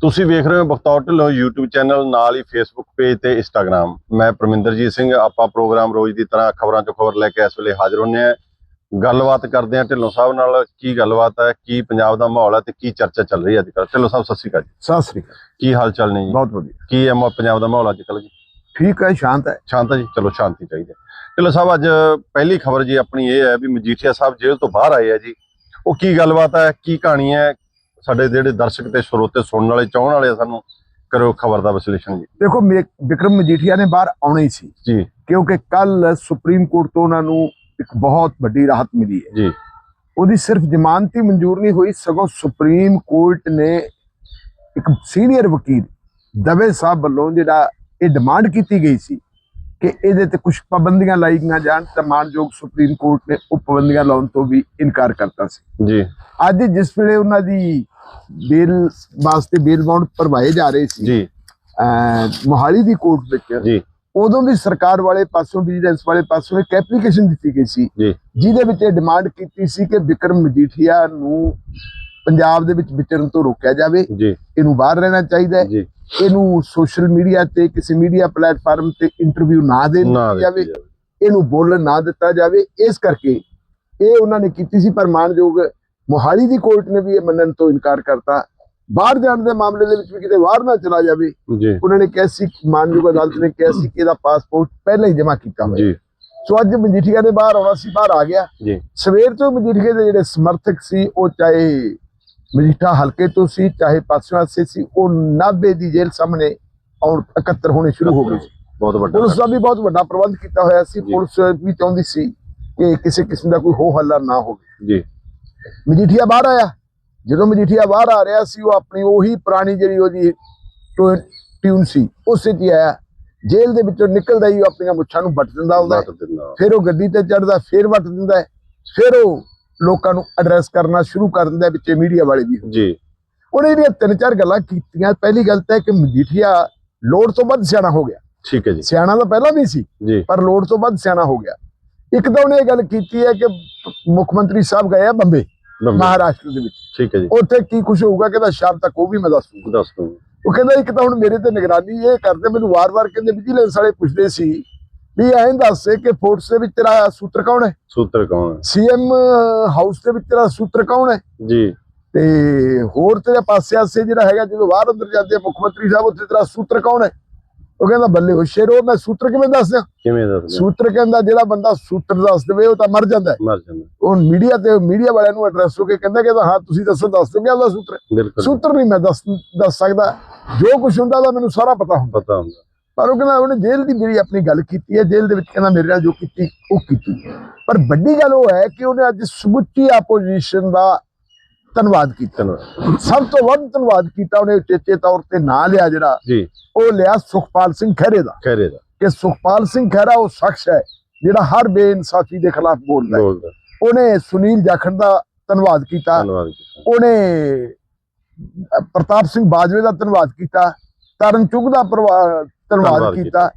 ਤੁਸੀਂ ਵੇਖ ਰਹੇ ਹੋ ਬਖਤੌਰ ਢਿੱਲੋਂ YouTube ਚੈਨਲ ਨਾਲ ਹੀ Facebook ਪੇਜ ਤੇ Instagram ਮੈਂ ਪਰਮਿੰਦਰਜੀਤ ਸਿੰਘ ਆਪਾਂ ਪ੍ਰੋਗਰਾਮ ਰੋਜ਼ ਦੀ ਤਰ੍ਹਾਂ ਖਬਰਾਂ ਚੋਂ ਖਬਰ ਲੈ ਕੇ ਇਸ ਵੇਲੇ ਹਾਜ਼ਰ ਹੁੰਨੇ ਆ। ਗੱਲਬਾਤ ਕਰਦੇ ਆ ਢਿੱਲੋਂ ਸਾਹਿਬ ਨਾਲ ਕੀ ਗੱਲਬਾਤ ਹੈ ਕੀ ਪੰਜਾਬ ਦਾ ਮਾਹੌਲ ਹੈ ਤੇ ਕੀ ਚਰਚਾ ਚੱਲ ਰਹੀ ਹੈ ਅੱਜ ਕੱਲ੍ਹ? ਢਿੱਲੋਂ ਸਾਹਿਬ ਸਤਿ ਸ਼੍ਰੀ ਅਕਾਲ ਜੀ। ਸਤਿ ਸ੍ਰੀ ਅਕਾਲ। ਕੀ ਹਾਲ ਚਾਲ ਨੇ ਜੀ? ਬਹੁਤ ਵਧੀਆ। ਕੀ ਹੈ ਪੰਜਾਬ ਦਾ ਮਾਹੌਲ ਅੱਜ ਕੱਲ੍ਹ ਜੀ? ਠੀਕ ਹੈ ਸ਼ਾਂਤ ਹੈ। ਸ਼ਾਂਤ ਹੈ ਜੀ? ਚਲੋ ਸ਼ਾਂਤੀ ਚਾਹੀਦੀ ਢਿੱਲੋਂ ਸਾਹਿਬ ਅੱਜ ਪਹਿਲੀ ਖਬਰ ਜੀ ਆਪਣੀ ਇਹ ਹੈ ਵੀ ਮਜੀਠੀਆ ਸਾਹਿਬ ਜੇਲ੍ਹ ਤੋਂ ਬਾਹਰ ਆਏ ਆ ਜੀ। ਉਹ ਕੀ ਗੱਲਬਾਤ ਹੈ ਕੀ ਕਹਾਣੀ ਹੈ ਸਾਡੇ ਜਿਹੜੇ ਦਰਸ਼ਕ ਤੇ ਸਰੋਤੇ ਸੁਣਨ ਵਾਲੇ ਚਾਹਣ ਵਾਲੇ ਸਾਨੂੰ ਕਰੋ ਖਬਰ ਦਾ ਵਿਸ਼ਲੇਸ਼ਣ ਜੀ। ਦੇਖੋ ਵਿਕਰਮ ਮਜੀਠੀਆ ਨੇ ਬਾਹਰ ਆਉਣਾ ਹੀ ਸੀ। ਜੀ। ਕਿਉਂਕਿ ਕੱਲ ਸੁਪਰੀਮ ਕੋਰਟ ਤੋਂ ਉਹਨਾਂ ਨੂੰ ਇੱਕ ਬਹੁਤ ਵੱਡੀ ਰਾਹਤ ਮਿਲੀ ਹੈ। ਜੀ। ਉਹਦੀ ਸਿਰਫ ਜ਼ਮਾਨਤ ਹੀ ਮਨਜ਼ੂਰ ਨਹੀਂ ਹੋਈ ਸਗੋਂ ਸੁਪਰੀਮ ਕੋਰਟ ਨੇ ਇੱਕ ਸੀਨੀਅਰ ਵਕੀਲ ਦਵੇ ਸਾਹਿਬ ਵੱਲੋਂ ਜਿਹੜਾ ਇਹ ਡਿਮਾਂਡ ਕੀਤੀ ਗਈ ਸੀ ਕਿ ਇਹਦੇ ਤੇ ਕੁਝ ਪਾਬੰਦੀਆਂ ਲਾਈਆਂ ਜਾਣ ਤਾਂ ਮਾਨਯੋਗ ਸੁਪਰੀਮ ਕੋਰਟ ਨੇ ਉਹ ਪਾਬੰਦੀਆਂ ਲਾਉਣ ਤੋਂ ਵੀ ਇਨਕਾਰ ਕਰਤਾ ਸੀ। ਜੀ। ਅੱਜ ਜਿਸ ਵੇਲੇ ਉਹਨਾਂ ਦੀ ਬੇਲ ਵਾਸਤੇ ਬੇਲ ਬਾਉਂਡ ਭਰਵਾਏ ਜਾ ਰਹੇ ਸੀ ਜੀ। ਮੋਹਾਲੀ ਦੀ ਕੋਰਟ ਵਿੱਚ ਜੀ। ਉਦੋਂ ਵੀ ਸਰਕਾਰ ਵਾਲੇ ਪਾਸੋਂ ਵਿਜੀਲੈਂਸ ਵਾਲੇ ਪਾਸੋਂ ਇੱਕ ਐਪਲੀਕੇਸ਼ਨ ਦਿੱਤੀ ਗਈ ਸੀ ਜਿਹਦੇ ਵਿੱਚ ਇਹ ਡਿਮਾਂਡ ਕੀਤੀ ਸੀ ਕਿ ਵਿਕਰਮ ਮਜੀਠੀਆ ਨੂੰ ਪੰਜਾਬ ਦੇ ਵਿੱਚ ਵਿਚਰਨ ਤੋਂ ਰੋਕਿਆ ਜਾਵੇ ਇਹਨੂੰ ਬਾਹਰ ਰਹਿਣਾ ਚਾਹੀਦਾ ਹੈ। ਇਹਨੂੰ ਸੋਸ਼ਲ ਮੀਡੀਆ ਤੇ ਕਿਸੇ ਮੀਡੀਆ ਪਲੇਟਫਾਰਮ ਤੇ ਇੰਟਰਵਿਊ ਨਾ ਦੇ ਜਾਵੇ। ਇਹਨੂੰ ਬੋਲਣ ਨਾ ਦਿੱਤਾ ਜਾਵੇ ਇਸ ਕਰਕੇ ਇਹ ਉਹਨਾਂ ਨੇ ਕੀਤੀ ਸੀ ਪਰ ਮਾਨਯੋਗ ਮੋਹਾਲੀ ਦੀ ਕੋਰਟ ਨੇ ਵੀ ਇਹ ਮੰਨਣ ਤੋਂ ਇਨਕਾਰ ਕਰਤਾ। ਬਾਹਰ ਜਾਣ ਦੇ ਮਾਮਲੇ ਦੇ ਵਿੱਚ ਵੀ ਕਿਤੇ ਬਾਹਰ ਨਾ ਚਲਾ ਜਾਵੇ। ਉਹਨਾਂ ਨੇ ਕਿਹਾ ਸੀ ਮਾਨਯੋਗ ਅਦਾਲਤ ਨੇ ਕਿਹਾ ਸੀ ਕਿ ਇਹਦਾ ਪਾਸਪੋਰਟ ਪਹਿਲਾਂ ਹੀ ਜਮ੍ਹਾਂ ਕੀਤਾ ਹੋਇਆ। ਸੋ ਅੱਜ ਮਜੀਠੀਆ ਨੇ ਬਾਹਰ ਆਉਣਾ ਸੀ ਬਾਹਰ ਆ ਗਿਆ। ਜੀ। ਸਵੇਰ ਤੋਂ ਮਜੀਠੀਆ ਦੇ ਜਿਹੜੇ ਸਮਰਥਕ ਸੀ ਉਹ ਚਾਹੇ ਮਜੀਠਾ ਹਲਕੇ ਤੋਂ ਸੀ ਚਾਹੇ ਪਾਸਿਓਂ ਸੇ ਸੀ ਉਹ ਨਾਭੇ ਦੀ ਜੇਲ੍ਹ ਸਾਹਮਣੇ ਆਉਣ ਇਕੱਤਰ ਹੋਣੇ ਸ਼ੁਰੂ ਹੋ ਗਏ ਸੀ। ਬਹੁਤ ਵੱਡਾ ਪੁਲਿਸ ਦਾ ਵੀ ਬਹੁਤ ਵੱਡਾ ਪ੍ਰਬੰਧ ਕੀਤਾ ਹੋਇਆ ਸੀ। ਪੁਲਿਸ ਵੀ ਚਾਹੁੰਦੀ ਸੀ ਕਿ ਕਿਸੇ ਕਿਸਮ ਦਾ ਕੋਈ ਹੋ ਹੱਲਾ ਨਾ ਹੋਵੇ। ਜੀ। ਮਜੀਠੀਆ ਬਾਹਰ ਆਇਆ। ਜਦੋਂ ਮਜੀਠੀਆ ਬਾਹਰ ਆ ਰਿਹਾ ਸੀ ਉਹ ਆਪਣੀ ਉਹੀ ਪੁਰਾਣੀ ਜਿਹੜੀ ਉਹਦੀ ਟਿਊ- ਟਿਊਨ ਸੀ ਉਸੇ ਹੀ ਆਇਆ। ਜੇਲ੍ਹ ਦੇ ਵਿੱਚੋਂ ਨਿਕਲਦਾ ਹੀ ਉਹ ਆਪਣੀਆਂ ਮੁੱਛਾਂ ਨੂੰ ਵੱਟ ਦਿੰਦਾ ਹੁੰਦਾ ਹੈ। ਬਾਤ ਦਿੰਦਾ। ਫਿਰ ਉਹ ਗੱਡੀ ਤੇ ਚੜਦਾ ਫਿਰ ਵੱਟ ਦਿੰਦਾ। ਫਿਰ ਉਹ ਲੋਕਾਂ ਨੂੰ ਐਡਰੈਸ ਕਰਨਾ ਸ਼ੁਰੂ ਕਰ ਦਿੰਦਾ ਵਿੱਚੇ ਮੀਡੀਆ ਵਾਲੇ ਵੀ। ਜੀ। ਉਹਨੇ ਜਿਹੜੀਆਂ ਤਿੰਨ ਚਾਰ ਗੱਲਾਂ ਕੀਤੀਆਂ ਪਹਿਲੀ ਗੱਲ ਤਾਂ ਕਿ ਮਜੀਠੀਆ ਲੋੜ ਤੋਂ ਵੱਧ ਸਿਆਣਾ ਹੋ ਗਿਆ। ਠੀਕ ਹੈ ਜੀ। ਸਿਆਣਾ ਤਾਂ ਪਹਿਲਾਂ ਵੀ ਸੀ ਪਰ ਲੋੜ ਤੋਂ ਵੱਧ ਸਿਆਣਾ ਹੋ ਗਿਆ। ਇੱਕ ਤਾਂ ਉਹਨੇ ਇਹ ਗੱਲ ਕੀਤੀ ਹੈ ਕਿ ਮੁੱਖ ਮੰਤਰੀ ਸਾਹਿਬ ਗਏ ਆ ਬੰਬੇ। ਮਹਾਰਾਸ਼ਟਰ ਦੇ ਵਿੱਚ। ਠੀਕ ਹੈ ਜੀ। ਉੱਥੇ ਕੀ ਕੁਝ ਹੋਊਗਾ ਕਹਿੰਦਾ ਸ਼ਾਮ ਤੱਕ ਉਹ ਵੀ ਮੈਂ ਦੱਸ ਦੂੰਗਾ ਦੱਸ ਉਹ ਕਹਿੰਦਾ ਇੱਕ ਤਾਂ ਹੁਣ ਮੇਰੇ ਤੇ ਨਿਗਰਾਨੀ ਇਹ ਕਰਦੇ ਮੈਨੂੰ ਵਾਰ-ਵਾਰ ਕਹਿੰਦੇ ਵਿਜੀਲੈਂਸ ਵਾਲੇ ਪੁੱਛਦੇ ਸੀ ਵੀ ਐਂ ਦੱਸ ਕਿ ਫੋਰਸ ਦੇ ਵਿੱਚ ਤੇਰਾ ਸੂਤਰ ਕੌਣ ਹੈ? ਸੂਤਰ ਕੌਣ ਹੈ? ਸੀਐਮ ਹਾਊਸ ਦੇ ਵਿੱਚ ਤੇਰਾ ਸੂਤਰ ਕੌਣ ਹੈ? ਜੀ। ਤੇ ਹੋਰ ਤੇਰੇ ਪਾਸੇ ਆਸੇ ਜਿਹੜਾ ਹੈਗਾ ਜਦੋਂ ਬਾਹਰ ਅੰਦਰ ਜਾਂਦੇ ਮੁੱਖ ਮੰਤਰੀ ਸਾਹਿਬ ਉੱਥੇ ਤੇਰਾ ਸੂਤਰ ਕੌਣ ਹੈ? ਉਹ ਕਹਿੰਦਾ ਬੱਲੇ ਹੋ ਸ਼ੇਰੋ ਮੈਂ ਸੂਤਰ ਕਿਵੇਂ ਦੱਸ ਦਿਆਂ? ਕਿਵੇਂ ਦੱਸ ਦਿਆਂ? ਸੂਤਰ ਕਹਿੰਦਾ ਜਿਹੜਾ ਬੰਦਾ ਸੂਤਰ ਦੱਸ ਦੇਵੇ ਉਹ ਤਾਂ ਮਰ ਜਾਂਦਾ ਹੈ। ਮਰ ਜਾਂਦਾ ਉਹ ਮੀਡੀਆ ਤੇ ਮੀਡੀਆ ਵਾਲਿਆਂ ਨੂੰ ਐਡਰੈਸ ਹੋ ਕੇ ਕਹਿੰਦਾ ਕਿ ਹਾਂ ਤੁਸੀਂ ਦੱਸੋ ਦੱਸ ਦੋਗੇ ਆਪਦਾ ਸੂਤਰ ਸੂਤਰ ਨਹੀਂ ਮੈਂ ਦੱਸ ਦੱਸ ਸਕਦਾ। ਜੋ ਕੁਝ ਹੁੰਦਾ ਉਹਦਾ ਮੈਨੂੰ ਸਾਰਾ ਪਤਾ ਹੁੰਦਾ। ਪਤਾ ਹੁੰਦਾ। ਪਰ ਉਹ ਕਹਿੰਦਾ ਉਹਨੇ ਜੇਲ੍ਹ ਦੀ ਜਿਹੜੀ ਆਪਣੀ ਗੱਲ ਕੀਤੀ ਹੈ ਜੇਲ੍ਹ ਦੇ ਵਿੱਚ ਕਹਿੰਦਾ ਮੇਰੇ ਨਾਲ ਜੋ ਕੀਤੀ ਉਹ ਕੀਤੀ ਪਰ ਵੱਡੀ ਗੱਲ ਉਹ ਹੈ ਕਿ ਉਹਨੇ ਅੱਜ ਸਮੁੱਚੀ ਆਪੋਜੀਸ਼ਨ ਦਾ ਧੰਨਵਾਦ ਕੀਤਾ। ਸਭ ਤੋਂ ਵੱਧ ਧੰਨਵਾਦ ਕੀਤਾ ਉਹਨੇ ਚੇਚੇ ਤੌਰ ਤੇ ਨਾਂ ਲਿਆ ਜਿਹੜਾ ਜੀ। ਉਹ ਲਿਆ ਸੁਖਪਾਲ ਸਿੰਘ ਖਹਿਰੇ ਦਾ। ਖੈਰੇ ਦਾ। ਕਿ ਸੁਖਪਾਲ ਸਿੰਘ ਖਹਿਰਾ ਉਹ ਸ਼ਖਸ ਹੈ ਜਿਹੜਾ ਹਰ ਬੇਇਨਸਾਫੀ ਦੇ ਖਿਲਾਫ ਬੋਲਦਾ ਹੈ। ਉਹਨੇ ਸੁਨੀਲ ਜਾਖੜ ਦਾ ਧੰਨਵਾਦ ਕੀਤਾ। ਉਹਨੇ ਪ੍ਰਤਾਪ ਸਿੰਘ ਬਾਜਵੇ ਦਾ ਧੰਨਵਾਦ ਕੀਤਾ। ਤਰਨ ਚੁਗ ਦਾ ਧੰਨਵਾਦ ਕੀਤਾ।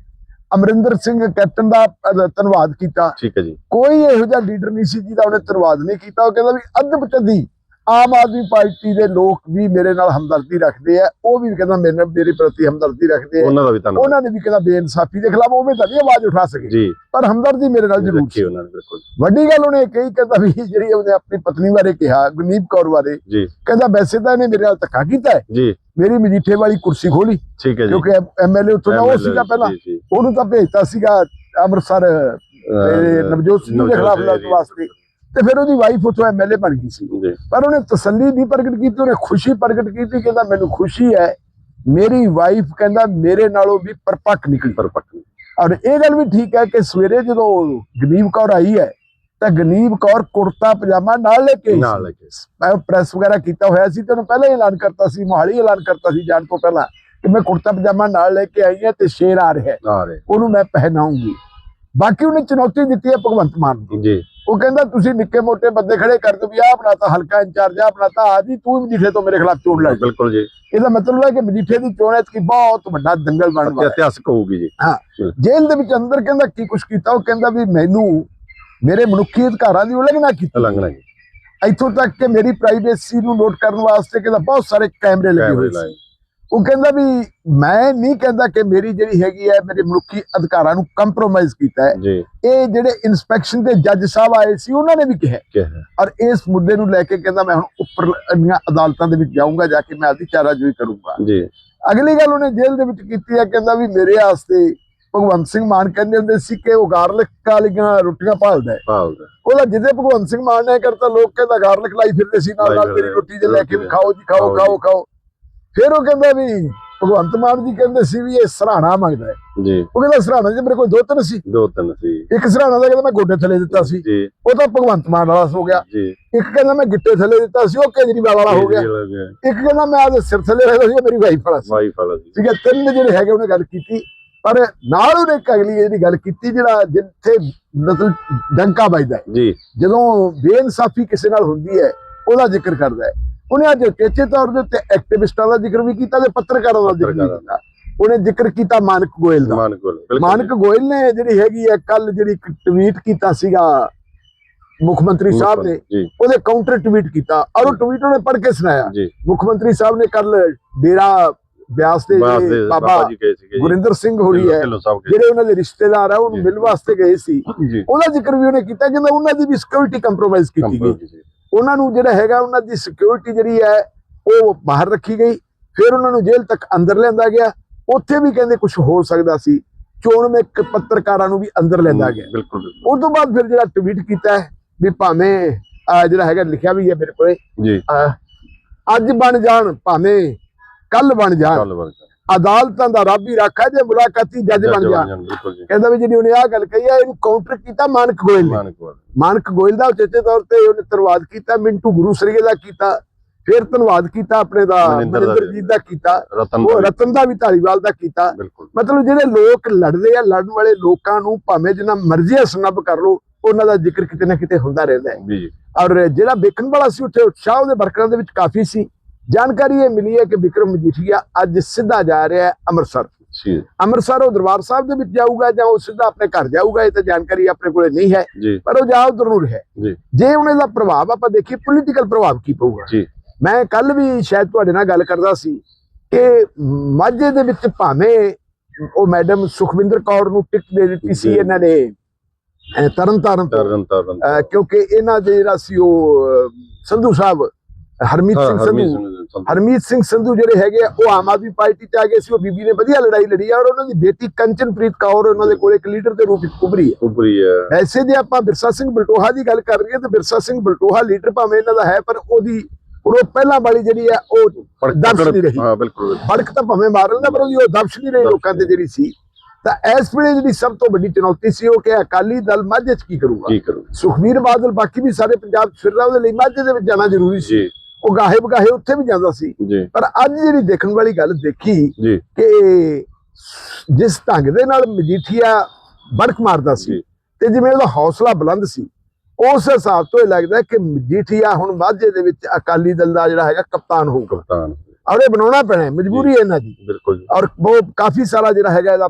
ਅਮਰਿੰਦਰ ਸਿੰਘ ਕੈਪਟਨ ਦਾ ਧੰਨਵਾਦ ਕੀਤਾ। ਠੀਕ ਹੈ ਜੀ। ਕੋਈ ਇਹੋ ਜਿਹਾ ਲੀਡਰ ਨਹੀਂ ਸੀ ਜਿਹਦਾ ਉਹਨੇ ਧੰਨਵਾਦ ਨਹੀਂ ਕੀਤਾ। ਉਹ ਕਹਿੰਦਾ ਵੀ ਅੱਧ ਪਚੱਦੀ ਆਮ ਆਦਮੀ ਪਾਰਟੀ ਦੇ ਲੋਕ ਵੀ ਮੇਰੇ ਨਾਲ ਹਮਦਰਦੀ ਰੱਖਦੇ ਆ ਉਹ ਵੀ ਕਹਿੰਦਾ ਮੇਰੇ ਨਾਲ ਮੇਰੇ ਪ੍ਰਤੀ ਹਮਦਰਦੀ ਰੱਖਦੇ ਆ। ਉਹਨਾਂ ਦਾ ਵੀ ਧੰਨਵਾਦ। ਉਹਨਾਂ ਨੇ ਵੀ ਕਹਿੰਦਾ ਬੇਇਨਸਾਫੀ ਦੇ ਖਿਲਾਫ ਉਵੇਂ ਤਾਂ ਨਹੀਂ ਆਵਾਜ਼ ਉਠਾ ਸਕੇ। ਜੀ। ਪਰ ਹਮਦਰਦੀ ਮੇਰੇ ਨਾਲ ਜ਼ਰੂਰ ਸੀ। ਉਹਨਾਂ ਨੇ ਬਿਲਕੁਲ। ਵੱਡੀ ਗੱਲ ਉਹਨੇ ਕਹੀ ਕਹਿੰਦਾ ਵੀ ਜਿਹੜੀ ਉਹਨੇ ਆਪਣੀ ਪਤਨੀ ਬਾਰੇ ਕਿਹਾ ਗੁਰਨੀਤ ਕੌਰ ਬਾਰੇ। ਜੀ। ਕਹਿੰਦਾ ਵੈਸੇ ਤਾਂ ਇਹਨੇ ਮੇਰੇ ਨਾਲ ਧੱਕਾ ਕੀਤਾ ਹੈ। ਜੀ। ਮੇਰੀ ਮਜੀਠੇ ਵਾਲੀ ਕੁਰਸੀ ਖੋਲੀ। ਠੀਕ ਹੈ ਜੀ। ਕਿਉਂਕਿ ਐਮਐਲਏ ਉੱਥੋਂ ਦਾ ਉਹ ਸੀਗਾ ਪਹਿਲਾਂ। ਉਹਨੂੰ ਤਾਂ ਭੇਜਤਾ ਸੀਗਾ ਅੰਮ੍ਰਿਤਸਰ ਨਵਜੋਤ ਸਿੰਘ ਦੇ ਖਿਲਾਫ ਲੜਨ। ਵਾਸਤੇ। ਤੇ ਫਿਰ ਉਹਦੀ ਵਾਈਫ ਉੱਥੋਂ ਐਮਐਲਏ ਬਣ ਗਈ ਸੀ। ਪਰ ਉਹਨੇ ਤਸੱਲੀ ਨਹੀਂ ਪ੍ਰਗਟ ਕੀਤੀ ਉਹਨੇ ਖੁਸ਼ੀ ਪ੍ਰਗਟ ਕੀਤੀ ਕਹਿੰਦਾ ਮੈਨੂੰ ਖੁਸ਼ੀ ਹੈ ਮੇਰੀ ਵਾਈਫ ਕਹਿੰਦਾ ਮੇਰੇ ਨਾਲੋਂ ਵੀ ਪਰਪੱਕ ਨਿਕਲੀ। ਪਰ ਪੱਕ ਔਰ ਇਹ ਗੱਲ ਵੀ ਠੀਕ ਹੈ ਕਿ ਸਵੇਰੇ ਜਦੋਂ ਗਨੀਬ ਕੌਰ ਆਈ ਹੈ ਤਾਂ ਗਨੀਬ ਕੌਰ ਕੁੜਤਾ ਪਜਾਮਾ ਨਾਲ ਲੈ ਕੇ। ਨਾਲ ਲੱਗੇ ਮੈਂ ਪ੍ਰੈਸ ਵਗੈਰਾ ਕੀਤਾ ਹੋਇਆ ਸੀ ਤੇ ਉਹਨੂੰ ਪਹਿਲਾਂ ਹੀ ਐਲਾਨ ਕਰਤਾ ਸੀ ਮੋਹਾਲੀ ਐਲਾਨ ਕਰਤਾ ਸੀ ਜਾਣ ਤੋਂ ਪਹਿਲਾਂ ਕਿ ਮੈਂ ਕੁੜਤਾ ਪਜਾਮਾ ਨਾਲ ਲੈ ਕੇ ਆਈ ਹਾਂ ਤੇ ਸ਼ੇਰ ਆ ਰਿਹਾ ਹੈ। ਆ ਰਹੇ ਉਹਨੂੰ ਮੈਂ ਪਹਿਨਾਉਂਗੀ। ਬਾਕੀ ਉਹਨੇ ਚੁਣੌਤੀ ਦਿੱਤੀ ਹੈ ਭਗਵੰਤ ਮਾਨ ਨੂੰ। ਜੀ। ਉਹ ਕਹਿੰਦਾ ਤੁਸੀਂ ਨਿੱਕੇ ਮੋਟੇ ਬੰਦੇ ਖੜੇ ਕਰ ਦਿਓ ਵੀ ਆਹ ਬਣਾਤਾ ਹਲਕਾ ਇੰਚਾਰਜ ਆ ਬਣਾਤਾ ਆ ਜੀ ਤੂੰ ਮਜੀਠੇ ਤੋਂ ਮੇਰੇ ਖਿਲਾਫ ਚੋਣ ਲੜ। ਬਿਲਕੁਲ ਜੀ। ਇਹਦਾ ਮਤਲਬ ਹੈ ਕਿ ਮਜੀਠੇ ਦੀ ਚੋਣ ਹੈ ਕਿ ਬਹੁਤ ਵੱਡਾ ਦੰਗਲ ਬਣ ਹੈ। ਇਤਿਹਾਸਕ ਹੋਊਗੀ ਜੀ। ਜੇਲ੍ਹ ਦੇ ਵਿੱਚ ਅੰਦਰ ਕਹਿੰਦਾ ਕੀ ਕੁਛ ਕੀਤਾ? ਉਹ ਕਹਿੰਦਾ ਵੀ ਮੈਨੂੰ ਮੇਰੇ ਮਨੁੱਖੀ ਅਧਿਕਾਰਾਂ ਦੀ ਉਲੰਘਣਾ ਕੀਤੀ। ਉਲੰਘਣਾ ਜੀ। ਇੱਥੋਂ ਤੱਕ ਕਿ ਮੇਰੀ ਪ੍ਰਾਈਵੇਸੀ ਨੂੰ ਨੋਟ ਕਰਨ ਵਾਸਤੇ ਕਹਿੰਦਾ ਬਹੁਤ ਸਾਰੇ ਕੈਮਰੇ ਲੱਗੇ ਹੋਏ ਸੀ। ਉਹ ਕਹਿੰਦਾ ਵੀ ਮੈਂ ਨਹੀਂ ਕਹਿੰਦਾ ਕਿ ਮੇਰੀ ਜਿਹੜੀ ਹੈਗੀ ਹੈ ਮੇਰੇ ਮਨੁੱਖੀ ਅਧਿਕਾਰਾਂ ਨੂੰ ਕੰਪਰੋਮਾਈਜ਼ ਕੀਤਾ ਹੈ। ਇਹ ਜਿਹੜੇ ਇਨਸਪੈਕਸ਼ਨ ਦੇ ਜੱਜ ਸਾਹਿਬ ਆਏ ਸੀ ਉਹਨਾਂ ਨੇ ਵੀ ਕਿਹਾ ਔਰ ਇਸ ਮੁੱਦੇ ਨੂੰ ਲੈ ਕੇ ਕਹਿੰਦਾ ਮੈਂ ਹੁਣ ਉੱਪਰ ਅਦਾਲਤਾਂ ਦੇ ਵਿੱਚ ਜਾਊਂਗਾ ਜਾ ਕੇ ਮੈਂ ਆਪਦੀ ਚਾਰਾਜੋਈ ਕਰੂੰਗਾ। ਜੀ। ਅਗਲੀ ਗੱਲ ਉਹਨੇ ਜੇਲ੍ਹ ਦੇ ਵਿੱਚ ਕੀਤੀ ਹੈ ਕਹਿੰਦਾ ਵੀ ਮੇਰੇ ਵਾਸਤੇ ਭਗਵੰਤ ਸਿੰਘ ਮਾਨ ਕਹਿੰਦੇ ਹੁੰਦੇ ਸੀ ਕਿ ਉਹ ਗਾਰਲਿਕ ਵਾਲੀਆਂ ਰੋਟੀਆਂ ਭਾਲਦਾ ਹੈ। ਉਹਦਾ ਜਿਹਦੇ ਭਗਵੰਤ ਸਿੰਘ ਮਾਨ ਨੇ ਕਰਤਾ ਲੋਕ ਕਹਿੰਦਾ ਗਾਰਲਿਕ ਲਾਈ ਫਿਰਦੇ ਸੀ ਨਾਲ ਨਾਲ ਤੇਰੀ ਰੋਟੀ ਜੇ ਲੈ ਕੇ ਖਾਓ ਜੀ ਖਾਓ ਖਾਓ ਖਾਓ। ਫਿਰ ਉਹ ਕਹਿੰਦਾ ਵੀ ਭਗਵੰਤ ਮਾਨ ਜੀ ਕਹਿੰਦੇ ਸੀ ਵੀ ਇਹ ਸਰਾਣਾ ਮੰਗਦਾ ਹੈ। ਜੀ। ਉਹ ਕਹਿੰਦਾ ਸਰਾਣਾ ਜੀ ਮੇਰੇ ਕੋਲ ਦੋ ਤਿੰਨ ਸੀ। ਦੋ ਤਿੰਨ ਸੀ। ਇੱਕ ਸਰਾਣਾ ਦਾ ਕਹਿੰਦਾ ਮੈਂ ਗੋਡੇ ਥੱਲੇ ਦਿੱਤਾ ਸੀ। ਜੀ। ਉਹ ਤਾਂ ਭਗਵੰਤ ਮਾਨ ਵਾਲਾ ਹੋ ਗਿਆ। ਜੀ। ਇੱਕ ਕਹਿੰਦਾ ਮੈਂ ਗਿੱਟੇ ਥੱਲੇ ਦਿੱਤਾ ਸੀ ਉਹ ਕੇਜਰੀਵਾਲ ਵਾਲਾ ਹੋ ਗਿਆ। ਇੱਕ ਕਹਿੰਦਾ ਮੈਂ ਆਪਦੇ ਸਿਰ ਥੱਲੇ ਰੱਖਦਾ ਸੀ ਉਹ ਮੇਰੀ ਵਾਈਫ ਵਾਲਾ ਸੀ। ਵਾਈਫ ਵਾਲਾ ਜੀ ਠੀਕ ਹੈ ਤਿੰਨ ਜਿਹੜੇ ਹੈਗੇ ਉਹਨੇ ਗੱਲ ਕੀਤੀ। ਪਰ ਨਾਲ ਉਹਨੇ ਇੱਕ ਅਗਲੀ ਜਿਹੜੀ ਗੱਲ ਕੀਤੀ ਜਿਹੜਾ ਜਿੱਥੇ ਮਤਲਬ ਡੰਕਾ ਵੱਜਦਾ ਜੀ। ਜਦੋਂ ਬੇਇਨਸਾਫੀ ਕਿਸੇ ਨਾਲ ਹੁੰਦੀ ਹੈ ਉਹਦਾ ਜ਼ਿਕਰ ਕਰਦਾ ਹੈ। ਉਹਨੇ ਅੱਜ ਟੇਚੇ ਤੌਰ ਦੇ ਉੱਤੇ ਐਕਟਿਵਿਸਟਾਂ ਦਾ ਜ਼ਿਕਰ ਵੀ ਕੀਤਾ ਤੇ ਪੱਤਰਕਾਰਾਂ ਦਾ ਜ਼ਿਕਰ ਵੀ ਕੀਤਾ। ਉਹਨੇ ਜ਼ਿਕਰ ਕੀਤਾ ਮਾਨਕ ਗੋਇਲ ਦਾ। ਮਾਨਕ ਗੋਇਲ ਨੇ ਜਿਹੜੀ ਹੈਗੀ ਹੈ ਕੱਲ ਜਿਹੜੀ ਟਵੀਟ ਕੀਤਾ ਸੀਗਾ ਮੁੱਖ ਮੰਤਰੀ ਸਾਹਿਬ ਨੇ ਉਹਦੇ ਕਾਊਂਟਰ ਟਵੀਟ ਕੀਤਾ। ਔਰ ਉਹ ਟਵੀਟ ਉਹਨੇ ਪੜ੍ਹ ਕੇ ਸੁਣਾਇਆ। ਮੁੱਖ ਮੰਤਰੀ ਸਾਹਿਬ ਨੇ ਕੱਲ ਡੇਰਾ ਬਿਆਸ ਦੇ ਬਾਬਾ ਗੁਰਿੰਦਰ ਸਿੰਘ ਹੋਰੀ ਹੈ ਜਿਹੜੇ ਉਹਨਾਂ ਦੇ ਰਿਸ਼ਤੇਦਾਰ ਆ ਉਹਨੂੰ। ਮਿਲਣ ਵਾਸਤੇ ਗਏ ਸੀ। ਉਹਦਾ ਜ਼ਿਕਰ ਵੀ ਉਹਨੇ ਕੀਤਾ ਕਹਿੰਦਾ ਉਹਨਾਂ ਦੀ ਵੀ ਸਿਕਿਉਰਿਟੀ ਕੰਪਰੋਮਾਈਜ਼ ਕੀਤੀ ਗਈ। ਉਹਨਾਂ ਨੂੰ ਜਿਹੜਾ ਹੈਗਾ ਉਹਨਾਂ ਦੀ ਸਿਕਿਉਰਿਟੀ ਜਿਹੜੀ ਹੈ ਉਹ ਬਾਹਰ ਰੱਖੀ ਗਈ। ਫਿਰ ਉਹਨਾਂ ਨੂੰ ਜੇਲ੍ਹ ਤੱਕ ਅੰਦਰ ਲਿਆਂਦਾ ਗਿਆ। ਉੱਥੇ ਵੀ ਕਹਿੰਦੇ ਕੁਝ ਹੋ ਸਕਦਾ ਸੀ। ਚੋਣ ਵਿੱਚ ਪੱਤਰਕਾਰਾਂ ਨੂੰ ਵੀ ਅੰਦਰ ਲਿਆਂਦਾ ਗਿਆ। ਬਿਲਕੁਲ। ਉਸ ਤੋਂ ਬਾਅਦ ਫਿਰ ਜਿਹੜਾ ਟਵੀਟ ਕੀਤਾ ਹੈ ਵੀ ਭਾਵੇਂ ਜਿਹੜਾ ਹੈਗਾ ਲਿਖਿਆ ਵੀ ਹੈ ਮੇਰੇ ਕੋਲੇ ਜੀ। ਅੱਜ ਬਣ ਜਾਣ ਭਾਵੇਂ ਕੱਲ ਬਣ ਜਾਣ। ਚੱਲ ਬਣ ਅਦਾਲਤਾਂ ਦਾ ਰੱਬ ਹੀ ਰਾਖਾ ਜੇ ਮੁਲਾਕਾਤੀ ਜੱਜ ਬਣ ਜੀ। ਕਹਿੰਦਾ ਵੀ ਜਿਹੜੀ ਉਹਨੇ ਆਹ ਗੱਲ ਕਹੀ ਆ ਇਹਨੂੰ ਕਾਊਂਟਰ ਕੀਤਾ ਮਾਨਕ ਗੋਇਲ ਨੇ। ਮਾਨਕ ਗੋਇਲ। ਦਾ ਉਚੇਚੇ ਤੌਰ ਤੇ ਉਹਨੇ ਧੰਨਵਾਦ ਕੀਤਾ ਮਿੰਟੂ ਗੁਰੂ ਸਰੀਏ ਦਾ ਕੀਤਾ ਫਿਰ ਧੰਨਵਾਦ ਕੀਤਾ ਆਪਣੇ ਦਾ ਮਨਿੰਦਰ ਦਾ ਕੀਤਾ ਉਹ ਰਤਨ ਦਾ ਵੀ ਧਾਰੀਵਾਲ ਦਾ ਕੀਤਾ। ਮਤਲਬ ਜਿਹੜੇ ਲੋਕ ਲੜਦੇ ਆ ਲੜਨ ਵਾਲੇ ਲੋਕਾਂ ਨੂੰ ਭਾਵੇਂ ਜਿੰਨਾ ਮਰਜ਼ੀ ਸਨੱਬ ਕਰ ਲੋ ਉਹਨਾਂ ਦਾ ਜ਼ਿਕਰ ਕਿਤੇ ਨਾ ਕਿਤੇ ਹੁੰਦਾ ਰਹਿੰਦਾ ਹੈ। ਔਰ ਜਿਹੜਾ ਵੇਖਣ ਵਾਲਾ ਸੀ ਉੱਥੇ ਉਤਸ਼ਾਹ ਉਹਦੇ ਵਰਕਰਾਂ ਦੇ ਵਿੱਚ ਕਾਫੀ ਸੀ। ਜਾਣਕਾਰੀ ਇਹ ਮਿਲੀ ਹੈ ਕਿ ਵਿਕਰਮ ਮਜੀਠੀਆ ਅੱਜ ਸਿੱਧਾ ਜਾ ਰਿਹਾ ਹੈ ਅੰਮ੍ਰਿਤਸਰ। ਜੀ। ਅੰਮ੍ਰਿਤਸਰ ਉਹ ਦਰਬਾਰ ਸਾਹਿਬ ਦੇ ਵਿੱਚ ਜਾਊਗਾ ਜਾਂ ਉਹ ਸਿੱਧਾ ਆਪਣੇ ਘਰ ਜਾਊਗਾ ਇਹ ਤਾਂ ਜਾਣਕਾਰੀ ਆਪਣੇ ਕੋਲੇ ਨਹੀਂ ਹੈ ਪਰ ਉਹ ਜਾ ਉਧਰ ਨੂੰ ਰਿਹਾ ਜੀ ਉਹਨਾਂ ਦਾ ਪ੍ਰਭਾਵ ਆਪਾਂ ਦੇਖੀਏ ਪੋਲੀਟੀਕਲ ਪ੍ਰਭਾਵ ਕੀ ਪਊਗਾ? ਜੀ। ਮੈਂ ਕੱਲ ਵੀ ਸ਼ਾਇਦ ਤੁਹਾਡੇ ਨਾਲ ਗੱਲ ਕਰਦਾ ਸੀ ਕਿ ਮਾਝੇ ਦੇ ਵਿੱਚ ਭਾਵੇਂ ਉਹ ਮੈਡਮ ਸੁਖਵਿੰਦਰ ਕੌਰ ਨੂੰ ਟਿਕਟ ਦੇ ਦਿੱਤੀ ਸੀ। ਇਹਨਾਂ ਨੇ ਤਰਨ ਤਾਰਨ ਕਿਉਂਕਿ ਇਹਨਾਂ ਦੇ ਜਿਹੜਾ ਸੀ ਉਹ ਸੰਧੂ ਸਾਹਿਬ ਹਰਮੀਤ ਸਿੰਘ ਸੰਧੂ। ਹਰਮੀਤ ਸਿੰਘ ਸੰਧੂ ਜਿਹੜੇ ਹੈਗੇ ਆ ਉਹ ਆਮ ਆਦਮੀ ਪਾਰਟੀ ਚ ਆ ਗਏ ਸੀ ਉਹ ਬੀਬੀ ਨੇ ਵਧੀਆ ਲੜਾਈ ਲੜੀ ਆ ਔਰ ਉਹਨਾਂ ਦੀ ਬੇਟੀ ਕੰਚਨਪ੍ਰੀਤ ਕੌਰ ਉਹਨਾਂ ਦੇ ਕੋਲ ਇੱਕ ਲੀਡਰ ਦੇ ਰੂਪ ਵਿੱਚ ਉੱਭਰੀ ਹੈ ਉਪਰੀ ਹੈ ਐਸੇ ਜੇ ਆਪਾਂ ਬਿਰਸਾ ਸਿੰਘ ਬਲਟੋਹਾ ਦੀ ਗੱਲ ਕਰ ਰਹੀਏ ਤਾਂ ਬਿਰਸਾ ਸਿੰਘ ਬਲਟੋਹਾ ਲੀਡਰ ਭਾਵੇਂ ਇਹਨਾਂ ਦਾ ਹੈ ਪਰ ਉਹਦੀ ਉਹ ਪਹਿਲਾਂ ਵਾਲੀ ਜਿਹੜੀ ਆ ਉਹ ਦਬਸ਼ ਨਹੀਂ ਰਹੀ। ਹਾਂ ਬਿਲਕੁਲ ਫੜਕ ਤਾਂ ਭਾਵੇਂ ਮਾਰ ਲੈਂਦਾ ਪਰ ਉਹਦੀ ਉਹ ਦਬਸ਼ ਨਹੀਂ ਰਹੀ ਲੋਕਾਂ ਤੇ ਜਿਹੜੀ ਸੀ। ਤਾਂ ਇਸ ਵੇਲੇ ਜਿਹੜੀ ਸਭ ਤੋਂ ਵੱਡੀ ਚੁਣੌਤੀ ਸੀ ਉਹ ਕਿ ਅਕਾਲੀ ਦਲ ਮਾਝੇ 'ਚ ਕੀ ਕਰੂਗਾ? ਕੀ ਸੁਖਵੀਰ ਬਾਦਲ ਬਾਕੀ ਵੀ ਸਾਰੇ ਪੰਜਾਬ 'ਚ ਫਿਰ ਰਿਹਾ ਉਹਦੇ ਲਈ ਮਾਝੇ ਦੇ ਵਿੱਚ ਜਾਣਾ ਜ਼ਰੂਰੀ ਸੀ। ਉਹ ਗਾਹੇ ਬਗਾਹੇ ਉੱਥੇ ਵੀ ਜਾਂਦਾ ਸੀ। ਪਰ ਅੱਜ ਜਿਹੜੀ ਦੇਖਣ ਵਾਲੀ ਗੱਲ ਦੇਖੀ ਕਿ ਜਿਸ ਢੰਗ ਦੇ ਨਾਲ ਮਜੀਠੀਆ ਬੜਕ ਮਾਰਦਾ ਸੀ ਤੇ ਜਿਵੇਂ ਉਹਦਾ ਹੌਸਲਾ ਬੁਲੰਦ ਸੀ ਉਸ ਹਿਸਾਬ ਤੋਂ ਇਹ ਲੱਗਦਾ ਕਿ ਮਜੀਠੀਆ ਹੁਣ ਮਾਝੇ ਦੇ ਵਿੱਚ ਅਕਾਲੀ ਦਲ ਦਾ ਜਿਹੜਾ ਹੈਗਾ ਕਪਤਾਨ ਹੋਊਗਾ। ਕਪਤਾਨ। ਔਰ ਇਹ ਬਣਾਉਣਾ ਪੈਣਾ ਮਜਬੂਰੀ ਹੈ ਇਹਨਾਂ ਦੀ। ਬਿਲਕੁਲ ਔਰ ਉਹ ਕਾਫੀ ਸਾਰਾ ਜਿਹੜਾ ਹੈਗਾ ਇਹਦਾ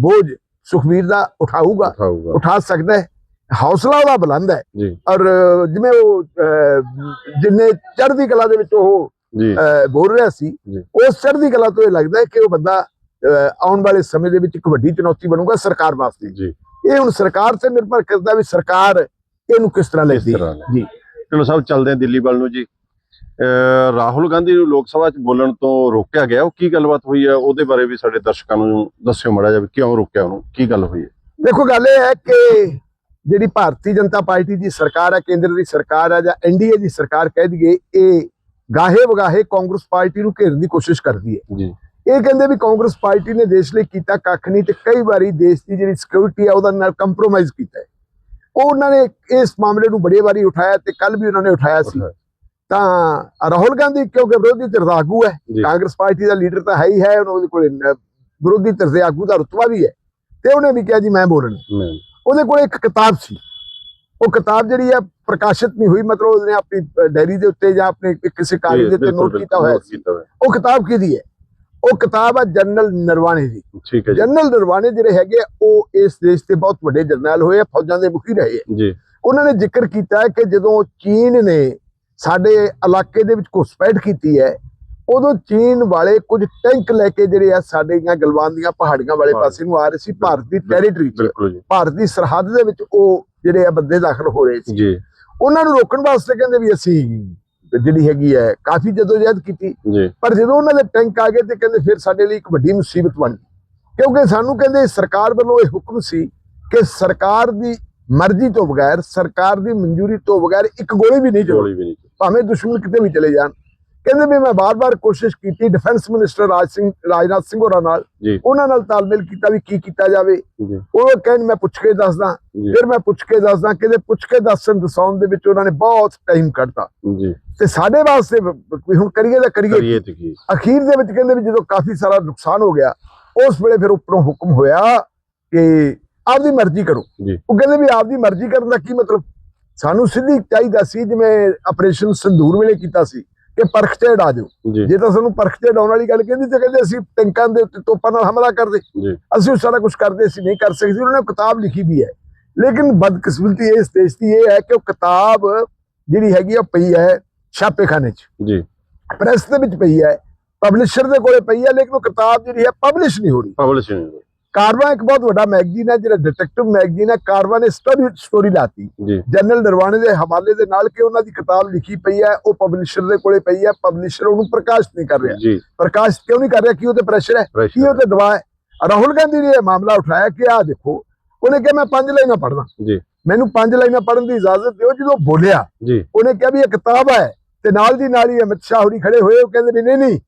ਬੋਝ ਸੁਖਵੀਰ ਦਾ ਉਠਾਊਗਾ। ਉਠਾ ਸਕਦਾ ਹੈ। ਹੌਸਲਾ ਉਹਦਾ ਬੁਲੰਦ ਹੈ। ਔਰ ਜਿਵੇਂ ਉਹ ਜਿੰਨੇ ਚੜ੍ਹਦੀ ਕਲਾ ਦੇ ਵਿੱਚ ਉਹ ਬੋਲ ਰਿਹਾ ਸੀ। ਉਸ ਚੜ੍ਹਦੀ ਕਲਾ ਤੋਂ ਇਹ ਲੱਗਦਾ ਹੈ ਕਿ ਉਹ ਬੰਦਾ ਆਉਣ ਵਾਲੇ ਸਮੇਂ ਦੇ ਵਿੱਚ ਇੱਕ ਵੱਡੀ ਚੁਣੌਤੀ ਬਣੂਗਾ ਸਰਕਾਰ ਵਾਸਤੇ। ਜੀ। ਇਹ ਹੁਣ ਸਰਕਾਰ ਤੇ ਨਿਰਭਰ ਕਰਦਾ ਵੀ ਸਰਕਾਰ ਇਹਨੂੰ ਕਿਸ ਤਰ੍ਹਾਂ ਲੈਂਦੀ। ਜੀ। ਚਲੋ ਸਾਹਿਬ ਚੱਲਦੇ ਹਾਂ ਦਿੱਲੀ ਵੱਲ ਨੂੰ ਜੀ। ਰਾਹੁਲ ਗਾਂਧੀ ਨੂੰ ਲੋਕ ਸਭਾ 'ਚ ਬੋਲਣ ਤੋਂ ਰੋਕਿਆ ਗਿਆ। ਉਹ ਕੀ ਗੱਲਬਾਤ ਹੋਈ ਹੈ? ਉਹਦੇ ਬਾਰੇ ਵੀ ਸਾਡੇ ਦਰਸ਼ਕਾਂ ਨੂੰ ਦੱਸਿਓ ਮੜਾ ਜਾ ਕਿਉਂ ਰੋਕਿਆ ਉਹਨੂੰ? ਕੀ ਗੱਲ ਹੋਈ ਹੈ? ਦੇਖੋ ਗੱਲ ਇਹ ਹੈ ਕਿ ਜਿਹੜੀ ਭਾਰਤੀ ਜਨਤਾ ਪਾਰਟੀ ਦੀ ਸਰਕਾਰ ਹੈ ਕੇਂਦਰ ਦੀ ਸਰਕਾਰ ਹੈ ਜਾਂ ਐਨਡੀਏ ਦੀ ਸਰਕਾਰ ਕਹਿ ਦਈਏ ਇਹ ਗਾਹੇ ਵਗਾਹੇ ਕਾਂਗਰਸ ਪਾਰਟੀ ਨੂੰ ਘੇਰਨ ਦੀ ਕੋਸ਼ਿਸ਼ ਕਰਦੀ ਹੈ। ਜੀ। ਇਹ ਕਹਿੰਦੇ ਵੀ ਕਾਂਗਰਸ ਪਾਰਟੀ ਨੇ ਦੇਸ਼ ਲਈ ਕੀਤਾ ਕੱਖ ਨਹੀਂ ਤੇ ਕਈ ਵਾਰੀ ਦੇਸ਼ ਦੀ ਜਿਹੜੀ ਸਿਕਿਉਰਿਟੀ ਹੈ ਉਹਦਾ ਨਾਲ ਕੰਪਰੋਮਾਈਜ਼ ਕੀਤਾ ਹੈ। ਉਹ ਉਹਨਾਂ ਨੇ ਇਸ ਮਾਮਲੇ ਨੂੰ ਬੜੇ ਵਾਰੀ ਉਠਾਇਆ ਤੇ ਕੱਲ ਵੀ ਉਹਨਾਂ ਨੇ ਉਠਾਇਆ ਸੀ। ਤਾਂ ਰਾਹੁਲ ਗਾਂਧੀ ਕਿਉਂਕਿ ਵਿਰੋਧੀ ਧਿਰ ਦਾ ਆਗੂ ਹੈ ਕਾਂਗਰਸ ਪਾਰਟੀ ਦਾ ਲੀਡਰ ਤਾਂ ਹੈ ਹੀ ਹੈ ਉਹਦੇ ਕੋਲ ਵਿਰੋਧੀ ਧਿਰ ਦੇ ਆਗੂ ਦਾ ਰੁਤਬਾ ਵੀ ਹੈ। ਤੇ ਉਹਨੇ ਵੀ ਕਿਹਾ ਜੀ ਮੈਂ ਬੋਲਣਾ। ਉਹਦੇ ਕੋਲ ਇੱਕ ਕਿਤਾਬ ਸੀ। ਉਹ ਕਿਤਾਬ ਜਿਹੜੀ ਹੈ ਪ੍ਰਕਾਸ਼ਿਤ ਨਹੀਂ ਹੋਈ ਮਤਲਬ ਉਹਨੇ ਆਪਣੀ ਡਾਇਰੀ ਦੇ ਉੱਤੇ ਜਾਂ ਆਪਣੇ ਕਿਸੇ ਕਾਗਜ਼ ਦੇ ਉੱਤੇ ਨੋਟ ਕੀਤਾ ਹੋਇਆ ਸੀ। ਉਹ ਕਿਤਾਬ ਕਿਹਦੀ ਹੈ? ਉਹ ਕਿਤਾਬ ਹੈ ਜਨਰਲ ਨਰਵਾਣੇ ਦੀ। ਠੀਕ ਹੈ ਜੀ। ਜਨਰਲ ਨਰਵਾਣੇ ਜਿਹੜੇ ਹੈਗੇ ਉਹ ਇਸ ਦੇਸ਼ ਦੇ ਬਹੁਤ ਵੱਡੇ ਜਰਨੈਲ ਹੋਏ ਆ ਫੌਜਾਂ ਦੇ ਮੁਖੀ ਰਹੇ ਆ। ਜੀ। ਉਹਨਾਂ ਨੇ ਜ਼ਿਕਰ ਕੀਤਾ ਹੈ ਕਿ ਜਦੋਂ ਚੀਨ ਨੇ ਸਾਡੇ ਇਲਾਕੇ ਦੇ ਵਿੱਚ ਘੁਸਪੈਠ ਕੀਤੀ ਹੈ ਉਦੋਂ ਚੀਨ ਵਾਲੇ ਕੁਝ ਟੈਂਕ ਲੈ ਕੇ ਜਿਹੜੇ ਆ ਸਾਡੇ ਦੀਆਂ ਗਲਵਾਨ ਦੀਆਂ ਪਹਾੜੀਆਂ ਵਾਲੇ। ਪਾਸੇ ਨੂੰ ਆ ਰਹੇ ਸੀ ਭਾਰਤ ਦੀ ਟੈਰੀਟਰੀ 'ਚ। ਭਾਰਤ ਦੀ ਸਰਹੱਦ ਦੇ ਵਿੱਚ ਉਹ ਜਿਹੜੇ ਆ ਬੰਦੇ ਦਾਖਲ ਹੋ ਰਹੇ ਸੀ। ਜੀ। ਉਹਨਾਂ ਨੂੰ ਰੋਕਣ ਵਾਸਤੇ ਕਹਿੰਦੇ ਵੀ ਅਸੀਂ ਜਿਹੜੀ ਹੈਗੀ ਹੈ ਕਾਫੀ ਜਦੋਜਹਿਦ ਕੀਤੀ। ਪਰ ਜਦੋਂ ਉਹਨਾਂ ਦੇ ਟੈਂਕ ਆ ਗਏ ਤੇ ਕਹਿੰਦੇ ਫਿਰ ਸਾਡੇ ਲਈ ਇੱਕ ਵੱਡੀ ਮੁਸੀਬਤ ਬਣ ਗਈ। ਕਿਉਂਕਿ ਸਾਨੂੰ ਕਹਿੰਦੇ ਸਰਕਾਰ ਵੱਲੋਂ ਇਹ ਹੁਕਮ ਸੀ ਕਿ ਸਰਕਾਰ ਦੀ ਮਰਜ਼ੀ ਤੋਂ ਬਗੈਰ ਸਰਕਾਰ ਦੀ ਮਨਜ਼ੂਰੀ ਤੋਂ ਬਗੈਰ ਇੱਕ ਗੋਲੀ ਵੀ ਨਹੀਂ ਨਹੀਂ ਭਾਵੇਂ ਦੁਸ਼ਮਣ ਕਿਤੇ ਵੀ ਚਲੇ ਜਾਣ। ਕਹਿੰਦੇ ਵੀ ਮੈਂ ਬਾਰ-ਬਾਰ ਕੋਸ਼ਿਸ਼ ਕੀਤੀ ਡਿਫੈਂਸ ਮਿਨਿਸਟਰ ਰਾਜ ਸਿੰਘ ਰਾਜਨਾਥ ਸਿੰਘ ਹੋਰਾਂ ਨਾਲ। ਉਹਨਾਂ ਨਾਲ ਤਾਲਮੇਲ ਕੀਤਾ ਵੀ ਕੀ ਕੀਤਾ ਜਾਵੇ। ਉਹ ਕਹਿਣ ਮੈਂ ਪੁੱਛ ਕੇ ਦੱਸਦਾ। ਫਿਰ ਮੈਂ ਪੁੱਛ ਕੇ ਦੱਸਦਾ ਕਿਤੇ ਪੁੱਛ ਕੇ ਦੱਸਣ ਦਸਾਉਣ ਦੇ ਵਿੱਚ ਉਹਨਾਂ ਨੇ ਬਹੁਤ ਟਾਈਮ ਕੱਢਤਾ। ਤੇ ਸਾਡੇ ਵਾਸਤੇ ਹੁਣ ਕਰੀਏ ਤਾਂ ਕਰੀਏ। ਅਖੀਰ ਦੇ ਵਿੱਚ ਕਹਿੰਦੇ ਵੀ ਜਦੋਂ ਕਾਫੀ ਸਾਰਾ ਨੁਕਸਾਨ ਹੋ ਗਿਆ ਉਸ ਵੇਲੇ ਫਿਰ ਉੱਪਰੋਂ ਹੁਕਮ ਹੋਇਆ ਕਿ ਆਪਦੀ ਮਰਜ਼ੀ ਕਰੋ। ਉਹ ਕਹਿੰਦੇ ਵੀ ਆਪਦੀ ਮਰਜ਼ੀ ਕਰਨ ਦਾ ਕੀ ਮਤਲਬ? ਸਾਨੂੰ ਸਿੱਧੀ ਚਾਹੀਦਾ ਸੀ ਜਿਵੇਂ ਆਪਰੇਸ਼ਨ ਸੰਧੂਰ ਵੇਲੇ ਕੀਤਾ ਸੀ। ਕਿ ਪਰਖ ਤੇ ਡਾ ਦਿਓ ਜੀ। ਜੇ ਤਾਂ ਸਾਨੂੰ ਪਰਖ ਤੇ ਡਾਉਣ ਵਾਲੀ ਗੱਲ ਕਹਿੰਦੀ ਤੇ ਕਹਿੰਦੇ ਅਸੀਂ ਟੈਂਕਾਂ ਦੇ ਉੱਤੇ ਤੋਪਾਂ ਨਾਲ ਹਮਲਾ ਕਰਦੇ ਅਸੀਂ ਉਹ ਸਾਰਾ ਕੁਝ ਕਰਦੇ ਸੀ ਨਹੀਂ ਕਰ ਸਕਦੇ ਉਹਨਾਂ ਨੇ ਕਿਤਾਬ ਲਿਖੀ ਵੀ ਹੈ। ਲੇਕਿਨ ਬਦਕਿਸਮਤੀ ਇਸ ਦੇਸ਼ ਦੀ ਇਹ ਹੈ ਕਿ ਉਹ ਕਿਤਾਬ ਜਿਹੜੀ ਹੈਗੀ ਆ ਉਹ ਪਈ ਹੈ ਛਾਪੇਖਾਨੇ 'ਚ। ਜੀ। ਪ੍ਰੈਸ ਦੇ ਵਿੱਚ ਪਈ ਹੈ ਪਬਲਿਸ਼ਰ ਦੇ ਕੋਲੇ ਪਈ ਹੈ ਲੇਕਿਨ ਉਹ ਕਿਤਾਬ ਜਿਹੜੀ ਹੈ ਪਬਲਿਸ਼ ਨਹੀਂ ਹੋ ਰਹੀ। ਪਬਲਿਸ਼ਿੰਗ ਕਾਰਵਾ ਇੱਕ ਬਹੁਤ ਵੱਡਾ ਮੈਗਜ਼ੀਨ ਹੈ ਜਿਹੜਾ ਡਿਟੈਕਟਿਵ ਮੈਗਜ਼ੀਨ ਹੈ। ਕਾਰਵਾ ਨੇ ਸਟੋਰੀ ਸਟੋਰੀ ਲਾਤੀ। ਜਨਰਲ ਨਰਵਾਣੇ ਦੇ ਹਵਾਲੇ ਦੇ ਨਾਲ ਕਿ ਉਹਨਾਂ ਦੀ ਕਿਤਾਬ ਲਿਖੀ ਪਈ ਹੈ ਉਹ ਪਬਲਿਸ਼ਰ ਦੇ ਕੋਲੇ ਪਈ ਹੈ। ਪਬਲਿਸ਼ਰ ਉਹਨੂੰ ਪ੍ਰਕਾਸ਼ਿਤ ਨਹੀਂ ਕਰ ਰਿਹਾ। ਪ੍ਰਕਾਸ਼ਿਤ ਕਿਉਂ ਨਹੀਂ ਕਰ ਰਿਹਾ? ਕੀ ਉਹ ਤੇ ਪ੍ਰੈਸ਼ਰ ਹੈ ਕੀ ਉਹ ਤੇ ਦਬਾਅ ਹੈ? ਰਾਹੁਲ ਗਾਂਧੀ ਨੇ ਇਹ ਮਾਮਲਾ ਉਠਾਇਆ ਕਿ ਆਹ ਦੇਖੋ ਉਹਨੇ ਕਿਹਾ ਮੈਂ ਪੰਜ ਲਾਈਨਾਂ ਪੜ੍ਹਦਾ। ਜੀ। ਮੈਨੂੰ ਪੰਜ ਲਾਈਨਾਂ ਪੜ੍ਹਨ ਦੀ ਇਜਾਜ਼ਤ ਦਿਓ। ਜਦੋਂ ਬੋਲਿਆ ਜੀ। ਉਹਨੇ ਕਿਹਾ ਵੀ ਇਹ ਕਿਤਾਬ ਹੈ ਤੇ ਨਾਲ ਦੀ ਨਾਲ ਹੀ ਅਮਿਤ ਸ਼ਾਹ ਹੋਰੀ ਖੜੇ ਹੋਏ। ਉਹ ਕਹਿੰਦੇ ਵੀ ਨਹੀਂ ਨਹੀਂ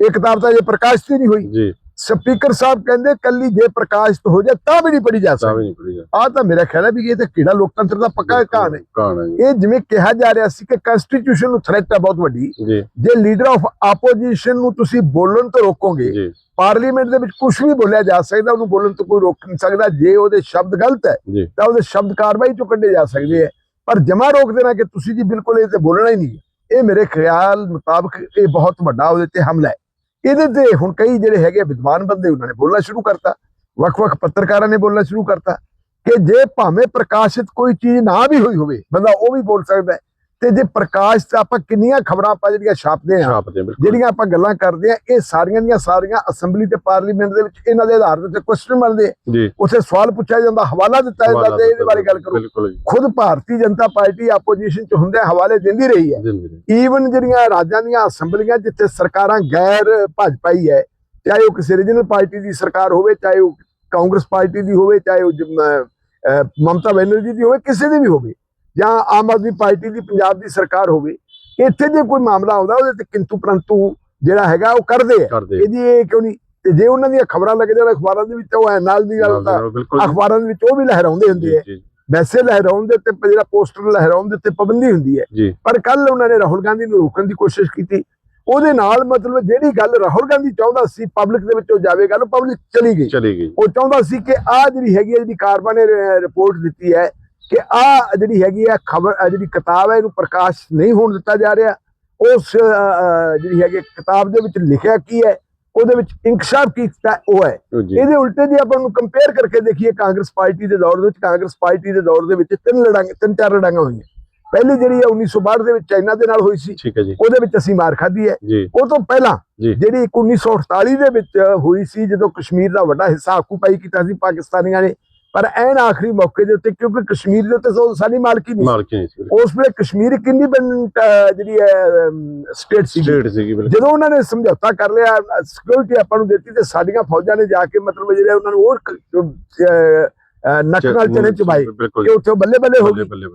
ਇਹ ਕਿਤਾਬ ਤਾਂ ਜੇ ਪ੍ਰਕਾਸ਼ਿਤ ਹੀ ਨਹੀਂ ਹੋਈ। ਜੀ। ਸਪੀਕਰ ਸਾਹਿਬ ਕਹਿੰਦੇ ਕੱਲੀ ਜੇ ਪ੍ਰਕਾਸ਼ਿਤ ਹੋ ਜਾਏ ਤਾਂ ਵੀ ਨਹੀਂ ਪੜੀ ਜਾ ਸਕਦੀ। ਜਾ ਆ ਤਾਂ ਮੇਰਾ ਖਿਆਲ ਹੈ ਵੀ ਇਹ ਤਾਂ ਕਿਹੜਾ ਲੋਕਤੰਤਰ ਦਾ ਪੱਕਾ ਕਹਾਣ ਹੈ। ਜੀ। ਇਹ ਜਿਵੇਂ ਕਿਹਾ ਜਾ ਰਿਹਾ ਸੀ ਕਿ ਕਨਸਟੀਟਿਊਸ਼ਨ ਨੂੰ ਥ੍ਰੈਟ ਹੈ ਬਹੁਤ ਵੱਡੀ। ਜੀ। ਜੇ ਲੀਡਰ ਆਫ ਆਪੋਜੀਸ਼ਨ ਨੂੰ ਤੁਸੀਂ ਬੋਲਣ ਤੋਂ ਰੋਕੋਗੇ ਜੀ। ਪਾਰਲੀਮੈਂਟ ਦੇ ਵਿੱਚ ਕੁਝ ਵੀ ਬੋਲਿਆ ਜਾ ਸਕਦਾ ਉਹਨੂੰ ਬੋਲਣ ਤੋਂ ਕੋਈ ਰੋਕ ਨਹੀਂ ਸਕਦਾ। ਜੇ ਉਹਦੇ ਸ਼ਬਦ ਗਲਤ ਹੈ ਜੀ। ਤਾਂ ਉਹਦੇ ਸ਼ਬਦ ਕਾਰਵਾਈ ਚੋਂ ਕੱਢੇ ਜਾ ਸਕਦੇ ਹੈ। ਪਰ ਜਮਾ ਰੋਕ ਦੇਣਾ ਕਿ ਤੁਸੀਂ ਜੀ ਬਿਲਕੁਲ ਇਹ ਤੇ ਬੋਲਣਾ ਹੀ ਨਹੀਂ। ਇਹ ਮੇਰੇ ਖਿਆਲ ਮੁਤਾਬਕ ਇਹ ਬਹੁਤ ਵੱਡਾ ਉਹਦੇ ਤੇ ਹਮਲਾ ਹੈ। ਇਹਦੇ ਤੇ ਹੁਣ ਕਈ ਜਿਹੜੇ ਹੈਗੇ ਵਿਦਵਾਨ ਬੰਦੇ ਉਹਨਾਂ ਨੇ ਬੋਲਣਾ ਸ਼ੁਰੂ ਕਰਤਾ। ਵੱਖ-ਵੱਖ ਪੱਤਰਕਾਰਾਂ ਨੇ ਬੋਲਣਾ ਸ਼ੁਰੂ ਕਰਤਾ ਕਿ ਜੇ ਭਾਵੇਂ ਪ੍ਰਕਾਸ਼ਿਤ ਕੋਈ ਚੀਜ਼ ਨਾ ਵੀ ਹੋਈ ਹੋਵੇ, ਬੰਦਾ ਉਹ ਵੀ ਬੋਲ ਸਕਦਾ ਹੈ। ਤੇ ਜੇ ਪ੍ਰਕਾਸ਼ਿਤ ਆਪਾਂ ਕਿੰਨੀਆਂ ਖਬਰਾਂ ਆਪਾਂ ਜਿਹੜੀਆਂ ਛਾਪਦੇ ਬਿਲਕੁਲ। ਜਿਹੜੀਆਂ ਆਪਾਂ ਗੱਲਾਂ ਕਰਦੇ ਆ ਇਹ ਸਾਰੀਆਂ ਦੀਆਂ ਸਾਰੀਆਂ ਅਸੈਂਬਲੀ ਤੇ ਪਾਰਲੀਮੈਂਟ ਦੇ ਵਿੱਚ ਇਹਨਾਂ ਦੇ ਆਧਾਰ ਤੇ ਕੁਐਸਚਨ ਬਣਦੇ ਆ। ਉੱਥੇ ਸਵਾਲ ਪੁੱਛਿਆ ਜਾਂਦਾ ਹਵਾਲਾ ਦਿੱਤਾ ਜਾਂਦਾ ਤੇ ਇਹਦੇ ਬਾਰੇ ਗੱਲ ਕਰੋ। ਖੁਦ ਭਾਰਤੀ ਜਨਤਾ ਪਾਰਟੀ ਆਪੋਜੀਸ਼ਨ ਚ ਹੁੰਦੇ ਹਵਾਲੇ ਦਿੰਦੀ ਰਹੀ ਹੈ। ਈਵਨ ਜਿਹੜੀਆਂ ਰਾਜਾਂ ਦੀਆਂ ਅਸੈਂਬਲੀਆਂ ਜਿੱਥੇ ਸਰਕਾਰਾਂ ਗੈਰ ਭਾਜਪਾਈ ਹੈ ਚਾਹੇ ਉਹ ਕਿਸੇ ਰੀਜਨਲ ਪਾਰਟੀ ਦੀ ਸਰਕਾਰ ਹੋਵੇ ਚਾਹੇ ਉਹ ਕਾਂਗਰਸ ਪਾਰਟੀ ਦੀ ਹੋਵੇ ਚਾਹੇ ਉਹ ਮਮਤਾ ਬੈਨਰਜੀ ਦੀ ਹੋਵੇ ਕਿਸੇ ਦੀ ਵੀ ਹੋਵੇ ਜਾਂ ਆਮ ਆਦਮੀ ਪਾਰਟੀ ਦੀ ਪੰਜਾਬ ਦੀ ਸਰਕਾਰ ਹੋਵੇ ਇੱਥੇ ਜੇ ਕੋਈ ਮਾਮਲਾ ਆਉਂਦਾ ਉਹਦੇ ਤੇ ਕਿੰਤੂ ਪ੍ਰੰਤੂ ਜਿਹੜਾ ਹੈਗਾ ਉਹ ਕਰਦੇ ਆ। ਇਹਦੀ ਇਹ ਕਿਉਂ ਨਹੀਂ ਤੇ ਜੇ ਉਹਨਾਂ ਦੀਆਂ ਖਬਰਾਂ ਲੱਗ ਜਾਣ ਅਖਬਾਰਾਂ ਦੇ ਵਿੱਚ ਉਹ ਐ ਨਾਲ ਦੀ ਗੱਲ ਤਾਂ ਅਖਬਾਰਾਂ ਦੇ ਵਿੱਚ ਉਹ ਵੀ ਲਹਿਰਾਉਂਦੇ ਹੁੰਦੇ ਆ। ਜੀ ਜੀ, ਵੈਸੇ ਲਹਿਰਾਉਣ ਦੇ ਉੱਤੇ ਜਿਹੜਾ ਪੋਸਟਰ ਲਹਿਰਾਉਣ ਦੇ ਉੱਤੇ ਪਾਬੰਦੀ ਹੁੰਦੀ ਹੈ। ਪਰ ਕੱਲ ਉਹਨਾਂ ਨੇ ਰਾਹੁਲ ਗਾਂਧੀ ਨੂੰ ਰੋਕਣ ਦੀ ਕੋਸ਼ਿਸ਼ ਕੀਤੀ। ਉਹਦੇ ਨਾਲ ਮਤਲਬ ਜਿਹੜੀ ਗੱਲ ਰਾਹੁਲ ਗਾਂਧੀ ਚਾਹੁੰਦਾ ਸੀ ਪਬਲਿਕ ਦੇ ਵਿੱਚ ਉਹ ਜਾਵੇ ਗੱਲ ਪਬਲਿਕ ਚਲੀ ਗਈ। ਉਹ ਚਾਹੁੰਦਾ ਸੀ ਕਿ ਆ ਜਿਹੜੀ ਹੈਗੀ ਜਿਹੜੀ ਕਾਰਬਨ ਨੇ ਰਿਪੋਰਟ ਦਿੱਤੀ ਹੈ ਕਿ ਆ ਜਿਹੜੀ ਹੈਗੀ ਹੈ ਖਬਰ ਜਿਹੜੀ ਕਿਤਾਬ ਹੈ ਇਹਨੂੰ ਪ੍ਰਕਾਸ਼ ਨਹੀਂ ਹੋਣ ਦਿੱਤਾ ਜਾ ਰਿਹਾ। ਉਸ ਜਿਹੜੀ ਹੈਗੀ ਕਿਤਾਬ ਦੇ ਵਿੱਚ ਲਿਖਿਆ ਕੀ ਹੈ ਉਹਦੇ ਵਿੱਚ ਇਨਕਸ਼ਾਫ ਕੀਤਾ ਉਹ ਹੈ। ਇਹਦੇ ਉਲਟੇ ਜੇ ਆਪਾਂ ਨੂੰ ਕੰਪੇਅਰ ਕਰਕੇ ਦੇਖੀਏ ਕਾਂਗਰਸ ਪਾਰਟੀ ਦੇ ਦੌਰ ਦੇ ਵਿੱਚ ਕਾਂਗਰਸ ਪਾਰਟੀ ਦੇ ਦੌਰ ਦੇ ਵਿੱਚ ਤਿੰਨ ਲੜਾਈਆਂ ਤਿੰਨ ਚਾਰ ਲੜਾਈਆਂ ਹੋਈਆਂ। ਪਹਿਲੀ ਜਿਹੜੀ ਹੈ 1962 ਦੇ ਵਿੱਚ ਚਾਈਨਾ ਦੇ ਨਾਲ ਹੋਈ ਸੀ। ਉਹਦੇ ਵਿੱਚ ਅਸੀਂ ਮਾਰ ਖਾਧੀ ਹੈ। ਉਹ ਤੋਂ ਪਹਿਲਾਂ। ਜਿਹੜੀ ਇੱਕ 1948 ਦੇ ਵਿੱਚ ਹੋਈ ਸੀ ਜਦੋਂ ਕਸ਼ਮੀਰ ਦਾ ਵੱਡਾ ਹਿੱਸਾ ਆਕੂਪਾਈ ਕੀਤਾ ਸੀ ਪਾਕਿਸਤਾਨੀਆਂ ਨੇ ਪਰ ਐਨ ਆਖਰੀ ਮੌਕੇ ਦੇ ਉੱਤੇ ਕਿਉਂਕਿ ਕਸ਼ਮੀਰ ਦੇ ਉੱਤੇ ਸਾਡੀ ਮਾਲਕੀ ਨਹੀਂ। ਮਾਲਕੀ ਨਹੀਂ ਸੀ ਉਸ ਵੇਲੇ ਕਸ਼ਮੀਰ ਇੰਡੀਪੈਂਡੈਂਟ ਜਿਹੜੀ ਹੈ ਸਟੇਟ ਸੀ ਸਟੇਟ ਸੀਗੀ ਬਿਲਕੁਲ। ਜਦੋਂ ਉਹਨਾਂ ਨੇ ਸਮਝੌਤਾ ਕਰ ਲਿਆ ਸਿਕਿਉਰਿਟੀ ਆਪਾਂ ਨੂੰ ਦਿੱਤੀ ਤੇ ਸਾਡੀਆਂ ਫੌਜਾਂ ਨੇ ਜਾ ਕੇ ਮਤਲਬ ਜਿਹੜੇ ਉਹਨਾਂ ਨੂੰ ਹੋਰ ਨੱਕ ਨਾਲ ਚਨੇ ਚਬਾਏ ਕਿ ਉੱਥੇ ਬੱਲੇ ਬੱਲੇ ਹੋ ਬੱਲੇ।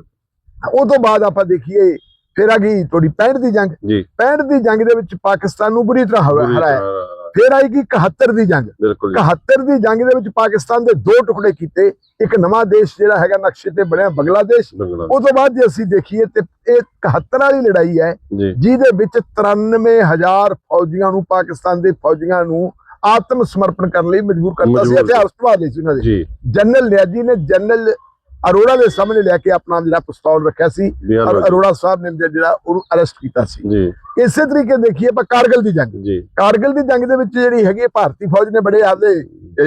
ਉਹ ਤੋਂ ਬਾਅਦ ਆਪਾਂ ਦੇਖੀਏ ਫਿਰ ਆ ਗਈ ਤੁਹਾਡੀ 65 ਦੀ ਜੰਗ। ਜੀ। 65 ਦੀ ਜੰਗ ਦੇ ਵਿੱਚ ਪਾਕਿਸਤਾਨ ਨੂੰ ਬੁਰੀ ਤਰ੍ਹਾਂ ਹਰਾਇਆ। ਫਿਰ ਆਏਗੀ 71 ਦੀ ਜੰਗ। ਬਿਲਕੁਲ ਜੀ। 71 ਦੀ ਜੰਗ ਦੇ ਵਿੱਚ ਪਾਕਿਸਤਾਨ ਦੇ ਦੋ ਟੁਕੜੇ ਕੀਤੇ। ਇੱਕ ਨਵਾਂ ਦੇਸ਼ ਜਿਹੜਾ ਹੈਗਾ ਨਕਸ਼ੇ ਤੇ ਬਣਿਆ ਬੰਗਲਾਦੇਸ਼। ਬੰਗਲਾ ਉਹ ਤੋਂ ਬਾਅਦ ਜੇ ਅਸੀਂ ਦੇਖੀਏ ਤੇ ਇਹ 71 ਵਾਲੀ ਲੜਾਈ ਹੈ ਜਿਹਦੇ ਵਿੱਚ 93000 ਫੌਜੀਆਂ ਨੂੰ ਪਾਕਿਸਤਾਨ ਦੇ ਫੌਜੀਆਂ ਨੂੰ ਆਤਮ ਸਮਰਪਣ ਕਰਨ ਲਈ ਮਜਬੂਰ ਕਰਤਾ ਸੀ। ਇਤਿਹਾਸ ਪਵਾ ਦੇ ਸੀ ਉਹਨਾਂ ਦੇ। ਜਨਰਲ ਨਿਆਜੀ ਨੇ ਜਨਰਲ ਅਰੋੜਾ ਦੇ ਸਾਹਮਣੇ ਲੈ ਕੇ ਆਪਣਾ ਜਿਹੜਾ ਪਿਸਤੌਲ ਰੱਖਿਆ ਸੀ ਔਰ ਅਰੋੜਾ ਸਾਹਿਬ ਨੇ ਜਿਹੜਾ ਉਹਨੂੰ ਅਰੈਸਟ ਕੀਤਾ ਸੀ। ਜੀ। ਇਸੇ ਤਰੀਕੇ ਦੇਖੀਏ ਆਪਾਂ ਕਾਰਗਿਲ ਦੀ ਜੰਗ। ਜੀ। ਕਾਰਗਿਲ ਦੀ ਜੰਗ ਦੇ ਵਿੱਚ ਜਿਹੜੀ ਹੈਗੀ ਭਾਰਤੀ ਫੌਜ ਨੇ ਬੜੇ ਆਪਦੇ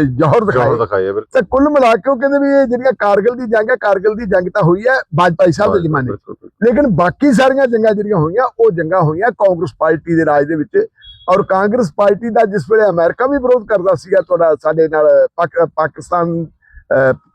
ਜੌਹਰ ਦਿਖਾਏ। ਜੋਰ ਦਿਖਾਇਆ ਬਿਲਕੁਲ। ਤੇ ਕੁੱਲ ਮਿਲਾ ਕੇ ਉਹ ਕਹਿੰਦੇ ਵੀ ਇਹ ਜਿਹੜੀਆਂ ਕਾਰਗਿਲ ਦੀ ਜੰਗ ਹੈ ਕਾਰਗਿਲ ਦੀ ਜੰਗ ਤਾਂ ਹੋਈ ਹੈ ਬਾਜਪਾਈ ਸਾਹਿਬ ਦੇ ਜ਼ਮਾਨੇ। ਲੇਕਿਨ ਬਾਕੀ ਸਾਰੀਆਂ ਜੰਗਾਂ ਜਿਹੜੀਆਂ ਹੋਈਆਂ ਉਹ ਜੰਗਾਂ ਹੋਈਆਂ ਕਾਂਗਰਸ ਪਾਰਟੀ ਦੇ ਰਾਜ ਦੇ ਵਿੱਚ। ਔਰ ਕਾਂਗਰਸ ਪਾਰਟੀ ਦਾ ਜਿਸ ਵੇਲੇ ਅਮਰੀਕਾ ਵੀ ਵਿਰੋਧ ਕਰਦਾ ਸੀਗਾ ਤੁਹਾਡਾ ਸਾਡੇ ਨਾਲ ਪਾਕ- ਪਾਕਿਸਤਾਨ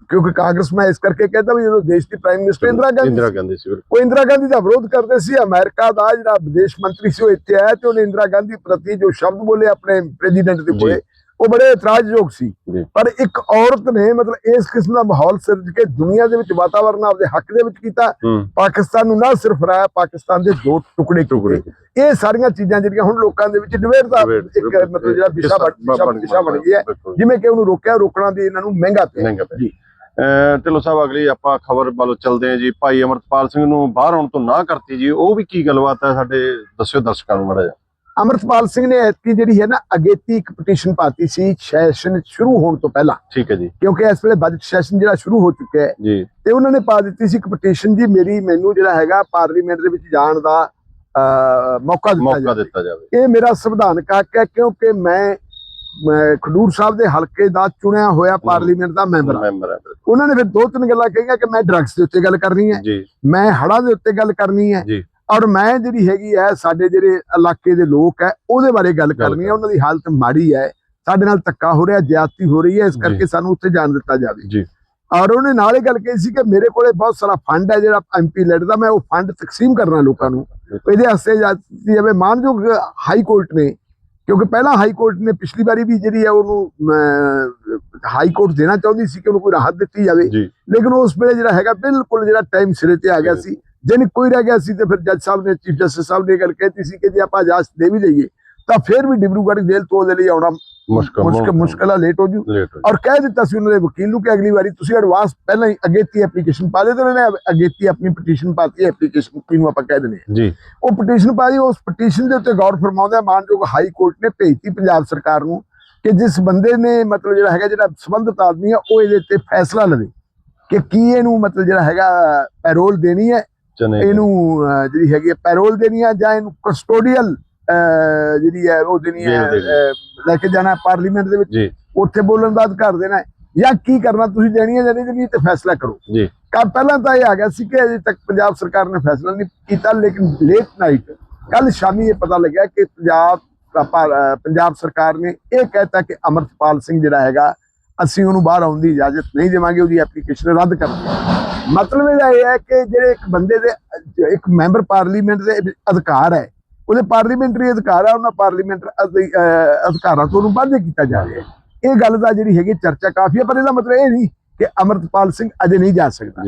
ਕਿਉਂਕਿ ਕਾਂਗਰਸ ਮੈਂ ਇਸ ਕਰਕੇ ਕਹਿੰਦਾ ਵੀ ਜਦੋਂ ਦੇਸ਼ ਦੀ ਪ੍ਰਾਈਮ ਮਿਨਿਸਟਰ ਇੰਦਰਾ ਗਾਂਧੀ ਇੰਦਰਾ ਗਾਂਧੀ ਸੀ। ਉਹ ਇੰਦਰਾ ਗਾਂਧੀ ਦਾ ਵਿਰੋਧ ਕਰਦੇ ਸੀ ਅਮਰੀਕਾ ਦਾ ਜਿਹੜਾ ਵਿਦੇਸ਼ ਮੰਤਰੀ ਸੀ ਉਹ ਇੱਥੇ ਆਇਆ ਤੇ ਉਹਨੇ ਇੰਦਰਾ ਗਾਂਧੀ ਪ੍ਰਤੀ ਜੋ ਸ਼ਬਦ ਬੋਲੇ ਆਪਣੇ ਪ੍ਰੈਜ਼ੀਡੈਂਟ ਦੇ। ਕੋਲੇ ਉਹ ਬੜੇ ਇਤਰਾਜ਼ਯੋਗ ਸੀ। ਪਰ ਇੱਕ ਔਰਤ ਨੇ ਮਤਲਬ ਇਸ ਕਿਸਮ ਦਾ ਮਾਹੌਲ ਸਿਰਜ ਕੇ ਦੁਨੀਆ ਦੇ ਵਿੱਚ ਵਾਤਾਵਰਣ ਆਪਦੇ ਹੱਕ ਦੇ ਵਿੱਚ ਕੀਤਾ ਪਾਕਿਸਤਾਨ ਨੂੰ ਨਾ ਸਿਰਫ ਰਾਇਆ ਪਾਕਿਸਤਾਨ ਦੇ ਦੋ ਟੁਕੜੇ ਟੁਕੜੇ ਇਹ ਸਾਰੀਆਂ ਚੀਜ਼ਾਂ ਜਿਹੜੀਆਂ ਹੁਣ ਲੋਕਾਂ ਦੇ ਵਿੱਚ ਡਿਬੇਟ ਦਾ ਇੱਕ ਮਤਲਬ ਜਿਹੜਾ ਵਿਸ਼ਾ ਬਣ ਵਿਸ਼ਾ- ਵਿਸ਼ਾ ਬਣ ਗਿਆ। ਜਿਵੇਂ ਕਿ ਉਹਨੂੰ ਰੋਕਿਆ ਰੋਕਣਾ ਵੀ ਇਹਨਾਂ ਨੂੰ ਮਹਿੰਗਾ ਪਿਆ। ਜੀ ਢਿੱਲੋਂ ਸਾਹਿਬ ਅਗਲੀ ਆਪਾਂ ਖਬਰ ਵੱਲੋਂ ਚੱਲਦੇ ਹਾਂ ਜੀ। ਭਾਈ ਅਮਰਤਪਾਲ ਸਿੰਘ ਨੂੰ ਬਾਹਰ ਆਉਣ ਤੋਂ ਨਾ ਕਰਤੀ ਜੀ ਉਹ ਵੀ ਕੀ ਗੱਲਬਾਤ ਹੈ ਸਾਡੇ ਦੱਸਿਓ ਦਰਸ਼ਕਾਂ ਨੂੰ ਮੜਾ ਜਾ ਅਮਰਤਪਾਲ ਸਿੰਘ ਨੇ ਐਤਕੀ ਜਿਹੜੀ ਹੈ ਨਾ ਅਗੇਤੀ ਇੱਕ ਪਟੀਸ਼ਨ ਪਾਤੀ ਸੀ ਸੈਸ਼ਨ ਸ਼ੁਰੂ ਹੋਣ ਤੋਂ ਪਹਿਲਾਂ। ਠੀਕ ਹੈ ਜੀ। ਕਿਉਂਕਿ ਇਸ ਵੇਲੇ ਬਜਟ ਸੈਸ਼ਨ ਜਿਹੜਾ ਸ਼ੁਰੂ ਹੋ ਚੁੱਕਿਆ ਹੈ। ਜੀ। ਤੇ ਉਹਨਾਂ ਨੇ ਪਾ ਦਿੱਤੀ ਸੀ ਇੱਕ ਪਟੀਸ਼ਨ ਜੀ ਮੇਰੀ ਮੈਨੂੰ ਜਿਹੜਾ ਹੈਗਾ ਪਾਰਲੀਮੈਂਟ ਦੇ ਵਿੱਚ ਜਾਣ ਦਾ ਮੌਕਾ ਦਿੱਤਾ ਜਾਵੇ। ਇਹ ਮੇਰਾ ਸੰਵਿਧਾਨਕ ਹੱਕ ਹੈ ਕਿਉਂਕਿ ਮੈਂ ਖਡੂਰ ਸਾਹਿਬ ਦੇ ਹਲਕੇ ਦਾ ਚੁਣਿਆ ਹੋਇਆ ਪਾਰਲੀਮੈਂਟ ਦਾ ਮੈਂਬਰ। ਉਹਨਾਂ ਨੇ ਫਿਰ ਦੋ ਤਿੰਨ ਗੱਲਾਂ ਕਹੀਆਂ ਕਿ ਮੈਂ ਡਰੱਗਸ ਦੇ ਉੱਤੇ ਗੱਲ ਕਰਨੀ ਹੈ। ਮੈਂ ਹੜ੍ਹਾਂ ਦੇ ਉੱਤੇ ਗੱਲ ਕਰਨੀ ਹੈ। ਔਰ ਮੈਂ ਜਿਹੜੀ ਹੈਗੀ ਹੈ ਸਾਡੇ ਜਿਹੜੇ ਇਲਾਕੇ ਦੇ ਲੋਕ ਹੈ ਉਹਦੇ ਬਾਰੇ ਗੱਲ ਕਰਨੀ ਹੈ। ਉਹਨਾਂ ਦੀ ਹਾਲਤ ਮਾੜੀ ਹੈ। ਸਾਡੇ ਨਾਲ ਧੱਕਾ ਹੋ ਰਿਹਾ ਜ਼ਿਆਦਤੀ ਹੋ ਰਹੀ ਹੈ। ਇਸ। ਕਰਕੇ ਸਾਨੂੰ ਉੱਥੇ ਜਾਣ ਦਿੱਤਾ ਜਾਵੇ। ਜੀ। ਔਰ ਉਹਨੇ ਨਾਲ ਇਹ ਗੱਲ ਕਹੀ ਸੀ ਕਿ ਮੇਰੇ ਕੋਲੇ ਬਹੁਤ ਸਾਰਾ ਫੰਡ ਹੈ ਜਿਹੜਾ ਐਮਪੀ ਲੜਦਾ ਮੈਂ ਉਹ ਫੰਡ ਤਕਸੀਮ ਕਰਨਾ ਲੋਕਾਂ ਨੂੰ। ਇਹਦੇ ਵਾਸਤੇ ਜਾਂਦੀ ਜਾਵੇ ਮਾਨਯੋਗ ਹਾਈ ਕੋਰਟ ਨੇ ਕਿਉਂਕਿ ਪਹਿਲਾਂ ਹਾਈ ਕੋਰਟ ਨੇ ਪਿਛਲੀ ਵਾਰੀ ਵੀ ਜਿਹੜੀ ਹੈ ਉਹਨੂੰ ਹਾਈ ਕੋਰਟ ਦੇਣਾ ਚਾਹੁੰਦੀ ਸੀ ਕਿ ਉਹਨੂੰ ਕੋਈ ਰਾਹਤ ਦਿੱਤੀ ਜਾਵੇ। ਲੇਕਿਨ ਉਸ ਵੇਲੇ ਜਿਹੜਾ ਹੈਗਾ ਬਿਲਕੁਲ ਜਿਹੜਾ ਟਾਈਮ ਸਿਰੇ ਤੇ ਆ ਗਿਆ ਸੀ। ਜੇ ਨਹੀਂ ਕੋਈ ਰਹਿ ਗਿਆ ਸੀ ਤੇ ਫਿਰ ਜੱਜ ਸਾਹਿਬ ਨੇ ਚੀਫ ਜਸਟਿਸ ਸਾਹਿਬ ਨੇ ਗੱਲ ਕਹਿਤੀ ਸੀ ਕਿ ਜੇ ਆਪਾਂ ਇਜਾਜ਼ਤ ਦੇ ਵੀ ਲਈਏ ਤਾਂ ਫਿਰ ਵੀ ਡਿਬਰੂਗੜ੍ਹ ਜੇਲ੍ਹ ਤੋਂ ਉਹਦੇ ਲਈ ਆਉਣਾ ਮੁਸ਼ਕਲ ਮੁਸ਼ਕਲ ਲੇਟ ਹੋ ਜੂ। ਔਰ ਕਹਿ ਦਿੱਤਾ ਸੀ ਉਹਨਾਂ ਦੇ ਵਕੀਲ ਨੂੰ ਕਿ ਅਗਲੀ ਵਾਰੀ ਤੁਸੀਂ ਐਡਵਾਂਸ ਪਹਿਲਾਂ ਹੀ ਅਗੇਤੀ ਐਪਲੀਕੇਸ਼ਨ ਪਾ ਦੇ ਤੇ ਉਹਨਾਂ ਨੇ ਅਗੇਤੀ ਆਪਣੀ ਪਟੀਸ਼ਨ ਪਾਤੀ ਐਪਲੀਕੇਸ਼ਨ ਨੂੰ ਆਪਾਂ ਕਹਿ ਦਿੰਦੇ ਜੀ। ਉਹ ਪਟੀਸ਼ਨ ਪਾਈ ਉਸ ਪਟੀਸ਼ਨ ਦੇ ਉੱਤੇ ਗੌਰ ਫਰਮਾਉਂਦਾ ਮਾਨਯੋਗ ਹਾਈ ਕੋਰਟ ਨੇ ਭੇਜਤੀ ਪੰਜਾਬ ਸਰਕਾਰ ਨੂੰ ਕਿ ਜਿਸ ਬੰਦੇ ਨੇ ਮਤਲਬ ਜਿਹੜਾ ਹੈਗਾ ਜਿਹੜਾ ਸੰਬੰਧਿਤ ਆਦਮੀ ਆ ਉਹ ਇਹਦੇ ਤੇ ਫੈਸਲਾ ਲਵੇ ਕਿ ਕੀ ਇਹਨੂੰ ਮਤਲਬ ਜਿਹੜਾ ਹੈਗਾ ਪੈਰੋਲ ਦੇਣੀ ਹੈ ਇਹਨੂੰ ਜਿਹੜੀ ਹੈਗੀ ਪੈਰੋਲ ਦੇਣੀ ਹੈ ਜਾਂ ਇਹਨੂੰ ਕਸਟੋਡੀਅਲ ਜਿਹੜੀ ਹੈ ਉਹ ਦੇਣੀ ਹੈ ਲੈ ਕੇ ਜਾਣਾ ਪਾਰਲੀਮੈਂਟ ਦੇ ਵਿੱਚ ਉੱਥੇ ਬੋਲਣ ਦਾ ਅਧਿਕਾਰ ਦੇਣਾ ਹੈ। ਜਾਂ ਕੀ ਕਰਨਾ ਤੁਸੀਂ ਦੇਣੀ ਹੈ ਜਾਂ ਨਹੀਂ ਤੇ ਫੈਸਲਾ ਕਰੋ। ਜੀ। ਕੱਲ ਪਹਿਲਾਂ ਤਾਂ ਇਹ ਆ ਗਿਆ ਸੀ ਕਿ ਅਜੇ ਤੱਕ ਪੰਜਾਬ ਸਰਕਾਰ ਨੇ ਫੈਸਲਾ ਨਹੀਂ ਕੀਤਾ ਲੇਕਿਨ ਲੇਟ ਨਾਈਟ ਕੱਲ ਸ਼ਾਮੀ ਇਹ ਪਤਾ ਲੱਗਿਆ ਕਿ ਪੰਜਾਬ ਪੰਜਾਬ ਸਰਕਾਰ ਨੇ ਇਹ ਕਹਿਤਾ ਕਿ ਅਮਰਤਪਾਲ ਸਿੰਘ ਜਿਹੜਾ ਹੈਗਾ ਅਸੀਂ ਉਹਨੂੰ ਬਾਹਰ ਆਉਣ ਦੀ ਇਜਾਜ਼ਤ ਨਹੀਂ ਦੇਵਾਂਗੇ ਉਹਦੀ ਐਪਲੀਕੇਸ਼ਨ ਰੱਦ ਕਰ ਮਤਲਬ ਇਹਦਾ ਇਹ ਹੈ ਕਿ ਜਿਹੜੇ ਇੱਕ ਬੰਦੇ ਦੇ ਇੱਕ ਮੈਂਬਰ ਪਾਰਲੀਮੈਂਟ ਦੇ ਅਧਿਕਾਰ ਹੈ ਉਹਦੇ ਪਾਰਲੀਮੈਂਟਰੀ ਅਧਿਕਾਰ ਹੈ ਉਹਨਾਂ ਪਾਰਲੀਮੈਂਟ ਅਧਿਕਾਰਾਂ ਤੋਂ ਉਹਨੂੰ ਵਾਧੇ ਕੀਤਾ ਜਾ ਰਿਹਾ ਹੈ। ਇਹ ਗੱਲ ਦਾ ਜਿਹੜੀ ਹੈਗੀ ਚਰਚਾ ਕਾਫੀ ਹੈ ਪਰ ਇਹਦਾ ਮਤਲਬ ਇਹ ਨਹੀਂ ਕਿ ਅਮਰਤਪਾਲ ਸਿੰਘ ਅਜੇ ਨਹੀਂ ਜਾ ਸਕਦਾ।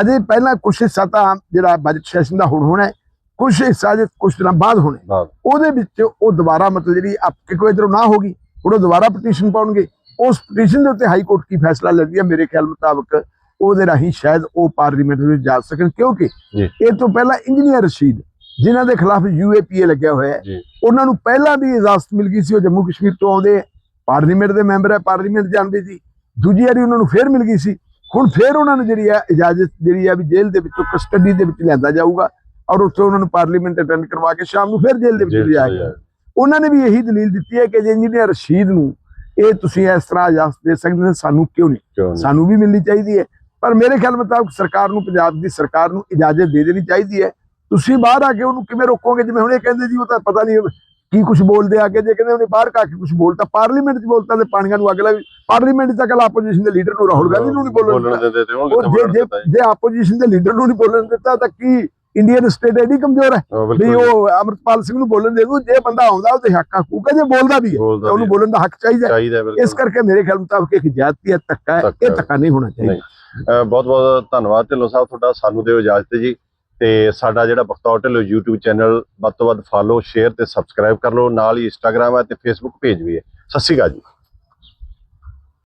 ਅਜੇ ਪਹਿਲਾਂ ਕੁਝ ਹਿੱਸਾ ਤਾਂ ਜਿਹੜਾ ਬਜਟ ਸੈਸ਼ਨ ਦਾ ਹੁਣ ਹੋਣਾ ਹੈ ਕੁਝ ਹਿੱਸਾ ਜੇ ਕੁਝ ਦਿਨਾਂ ਬਾਅਦ ਹੋਣਾ ਉਹਦੇ ਵਿੱਚ ਉਹ ਦੁਬਾਰਾ ਮਤਲਬ ਜਿਹੜੀ ਆਪ ਕਿ ਕੋਈ ਇਧਰੋਂ ਨਾ ਹੋਗੀ ਉਹ ਦੁਬਾਰਾ ਪਟੀਸ਼ਨ ਪਾਉਣਗੇ। ਉਸ ਪਟੀਸ਼ਨ ਦੇ ਉੱਤੇ ਹਾਈ ਕੋਰਟ ਕੀ ਫੈਸਲਾ ਲੈਂਦੀ ਹੈ? ਮੇਰੇ ਖਿਆਲ ਮੁਤਾਬਕ ਉਹਦੇ ਰਾਹੀਂ ਸ਼ਾਇਦ ਉਹ ਪਾਰਲੀਮੈਂਟ ਵਿੱਚ ਜਾ ਸਕਣ ਕਿਉਂਕਿ ਇਹ ਤੋਂ ਪਹਿਲਾਂ ਇੰਜੀਨੀਅਰ ਰਸ਼ੀਦ ਜਿਨ੍ਹਾਂ ਦੇ ਖਿਲਾਫ ਯੂਏਪੀਏ ਲੱਗਿਆ ਹੋਇਆ ਹੈ ਉਹਨਾਂ ਨੂੰ ਪਹਿਲਾਂ ਵੀ ਇਜਾਜ਼ਤ ਮਿਲ ਗਈ ਸੀ ਉਹ ਜੰਮੂ ਕਸ਼ਮੀਰ ਤੋਂ ਆਉਂਦੇ ਪਾਰਲੀਮੈਂਟ ਦੇ ਮੈਂਬਰ ਹੈ ਪਾਰਲੀਮੈਂਟ ਜਾਂਦੇ ਸੀ। ਦੂਜੀ ਵਾਰੀ ਉਹਨਾਂ ਨੂੰ ਫੇਰ ਮਿਲ ਗਈ ਸੀ। ਹੁਣ ਫੇਰ ਉਹਨਾਂ ਨੂੰ ਜਿਹੜੀ ਹੈ ਇਜਾਜ਼ਤ ਜਿਹੜੀ ਹੈ ਵੀ ਜੇਲ੍ਹ ਦੇ ਵਿੱਚੋਂ ਕਸਟਡੀ ਦੇ ਵਿੱਚ ਲਿਆਂਦਾ ਜਾਊਗਾ ਔਰ ਉੱਥੇ ਉਹਨਾਂ ਨੂੰ ਪਾਰਲੀਮੈਂਟ ਅਟੈਂਡ ਕਰਵਾ ਕੇ ਸ਼ਾਮ ਨੂੰ ਫੇਰ ਜੇਲ੍ਹ ਦੇ ਵਿੱਚ ਚ ਗਿਆ। ਉਹਨਾਂ ਨੇ ਵੀ ਇਹੀ ਦਲੀਲ ਦਿੱਤੀ ਹੈ ਕਿ ਜੇ ਇੰਜੀਨੀਅਰ ਰਸ਼ੀਦ ਨੂੰ ਇਹ ਤੁਸੀਂ ਇਸ ਤਰ੍ਹਾਂ ਇਜਾਜ਼ਤ ਦੇ ਸਕਦੇ ਹੋ ਸਾਨੂੰ ਕਿਉਂ ਨਹੀਂ? ਸਾਨੂੰ ਵੀ ਮਿਲਣੀ ਚਾਹੀਦੀ ਹੈ। ਪਰ ਮੇਰੇ ਖਿਆਲ ਮੁਤਾਬਕ ਸਰਕਾਰ ਨੂੰ ਪੰਜਾਬ ਦੀ ਸਰਕਾਰ ਨੂੰ ਇਜਾਜ਼ਤ ਦੇ ਦੇਣੀ ਚਾਹੀਦੀ ਹੈ। ਤੁਸੀਂ ਬਾਹਰ ਆ ਕੇ ਉਹਨੂੰ ਕਿਵੇਂ ਰੋਕੋਗੇ? ਜਿਵੇਂ ਹੁਣ ਇਹ ਕਹਿੰਦੇ ਜੀ ਉਹ ਤਾਂ ਪਤਾ ਨਹੀਂ ਕੀ ਕੁਝ ਬੋਲਦੇ ਆ ਕੇ ਜੇ ਕਹਿੰਦੇ ਉਹਨੇ ਬਾਹਰ ਕਾ ਕੇ ਕੁਝ ਬੋਲਤਾ ਪਾਰਲੀਮੈਂਟ 'ਚ ਬੋਲਤਾ ਤੇ ਪਾਣੀਆਂ ਨੂੰ ਅੱਗ ਲੱਗ ਪਾਰਲੀਮੈਂਟ 'ਚ ਤਾਂ ਕੱਲ ਆਪੋਜੀਸ਼ਨ ਦੇ ਲੀਡਰ ਨੂੰ ਰਾਹੁਲ ਗਾਂਧੀ ਨੂੰ ਨਹੀਂ ਬੋਲਣ ਦਿੱਤਾ। ਉਹ ਜੇ ਜੇ ਆਪੋਜੀਸ਼ਨ ਦੇ ਲੀਡਰ ਨੂੰ ਨਹੀਂ ਬੋਲਣ ਦਿੱਤਾ ਤਾਂ ਕੀ ਇੰਡੀਅਨ ਸਟੇਟ ਐਡੀ ਕਮਜ਼ੋਰ ਹੈ? ਵੀ ਉਹ ਅਮਰਪਾਲ ਸਿੰਘ ਨੂੰ ਬੋਲਣ ਦੇ ਦੂ ਜੇ ਬੰਦਾ ਆਉਂਦਾ ਉਹਦੇ ਹੱਕ ਹਕੂਕ ਹੈ ਜੇ ਬੋਲਦਾ ਵੀ ਹੈ ਉਹਨੂੰ ਬੋਲਣ ਦਾ ਹੱਕ ਚਾਹੀਦਾ ਇਸ ਕਰਕੇ ਮੇਰੇ ਖਿਆਲ ਮੁਤਾਬਕ ਇੱਕ ਜਾਤੀ ਹੈ ਧੱਕਾ ਇਹ। ਧੱਕਾ ਨਹੀਂ ਹੋਣਾ ਚਾਹੀਦਾ। ਬਹੁਤ ਬਹੁਤ ਧੰਨਵਾਦ ਢਿੱਲੋਂ ਸਾਹਿਬ ਤੁਹਾਡਾ ਸਾਨੂੰ ਦਿਓ ਇਜਾਜ਼ਤ ਜੀ। ਤੇ ਸਾਡਾ ਜਿਹੜਾ ਬਖਤੌਰ ਢਿੱਲੋਂ YouTube ਚੈਨਲ, ਵੱਧ ਤੋਂ ਵੱਧ ਫਾਲੋ ਸ਼ੇਅਰ ਤੇ ਸਬਸਕ੍ਰਾਈਬ ਕਰ ਲਓ। ਨਾਲ ਹੀ Instagram ਹੈ ਤੇ Facebook ਪੇਜ ਵੀ ਹੈ। ਸਤਿ ਸ਼੍ਰੀ ਅਕਾਲ ਜੀ।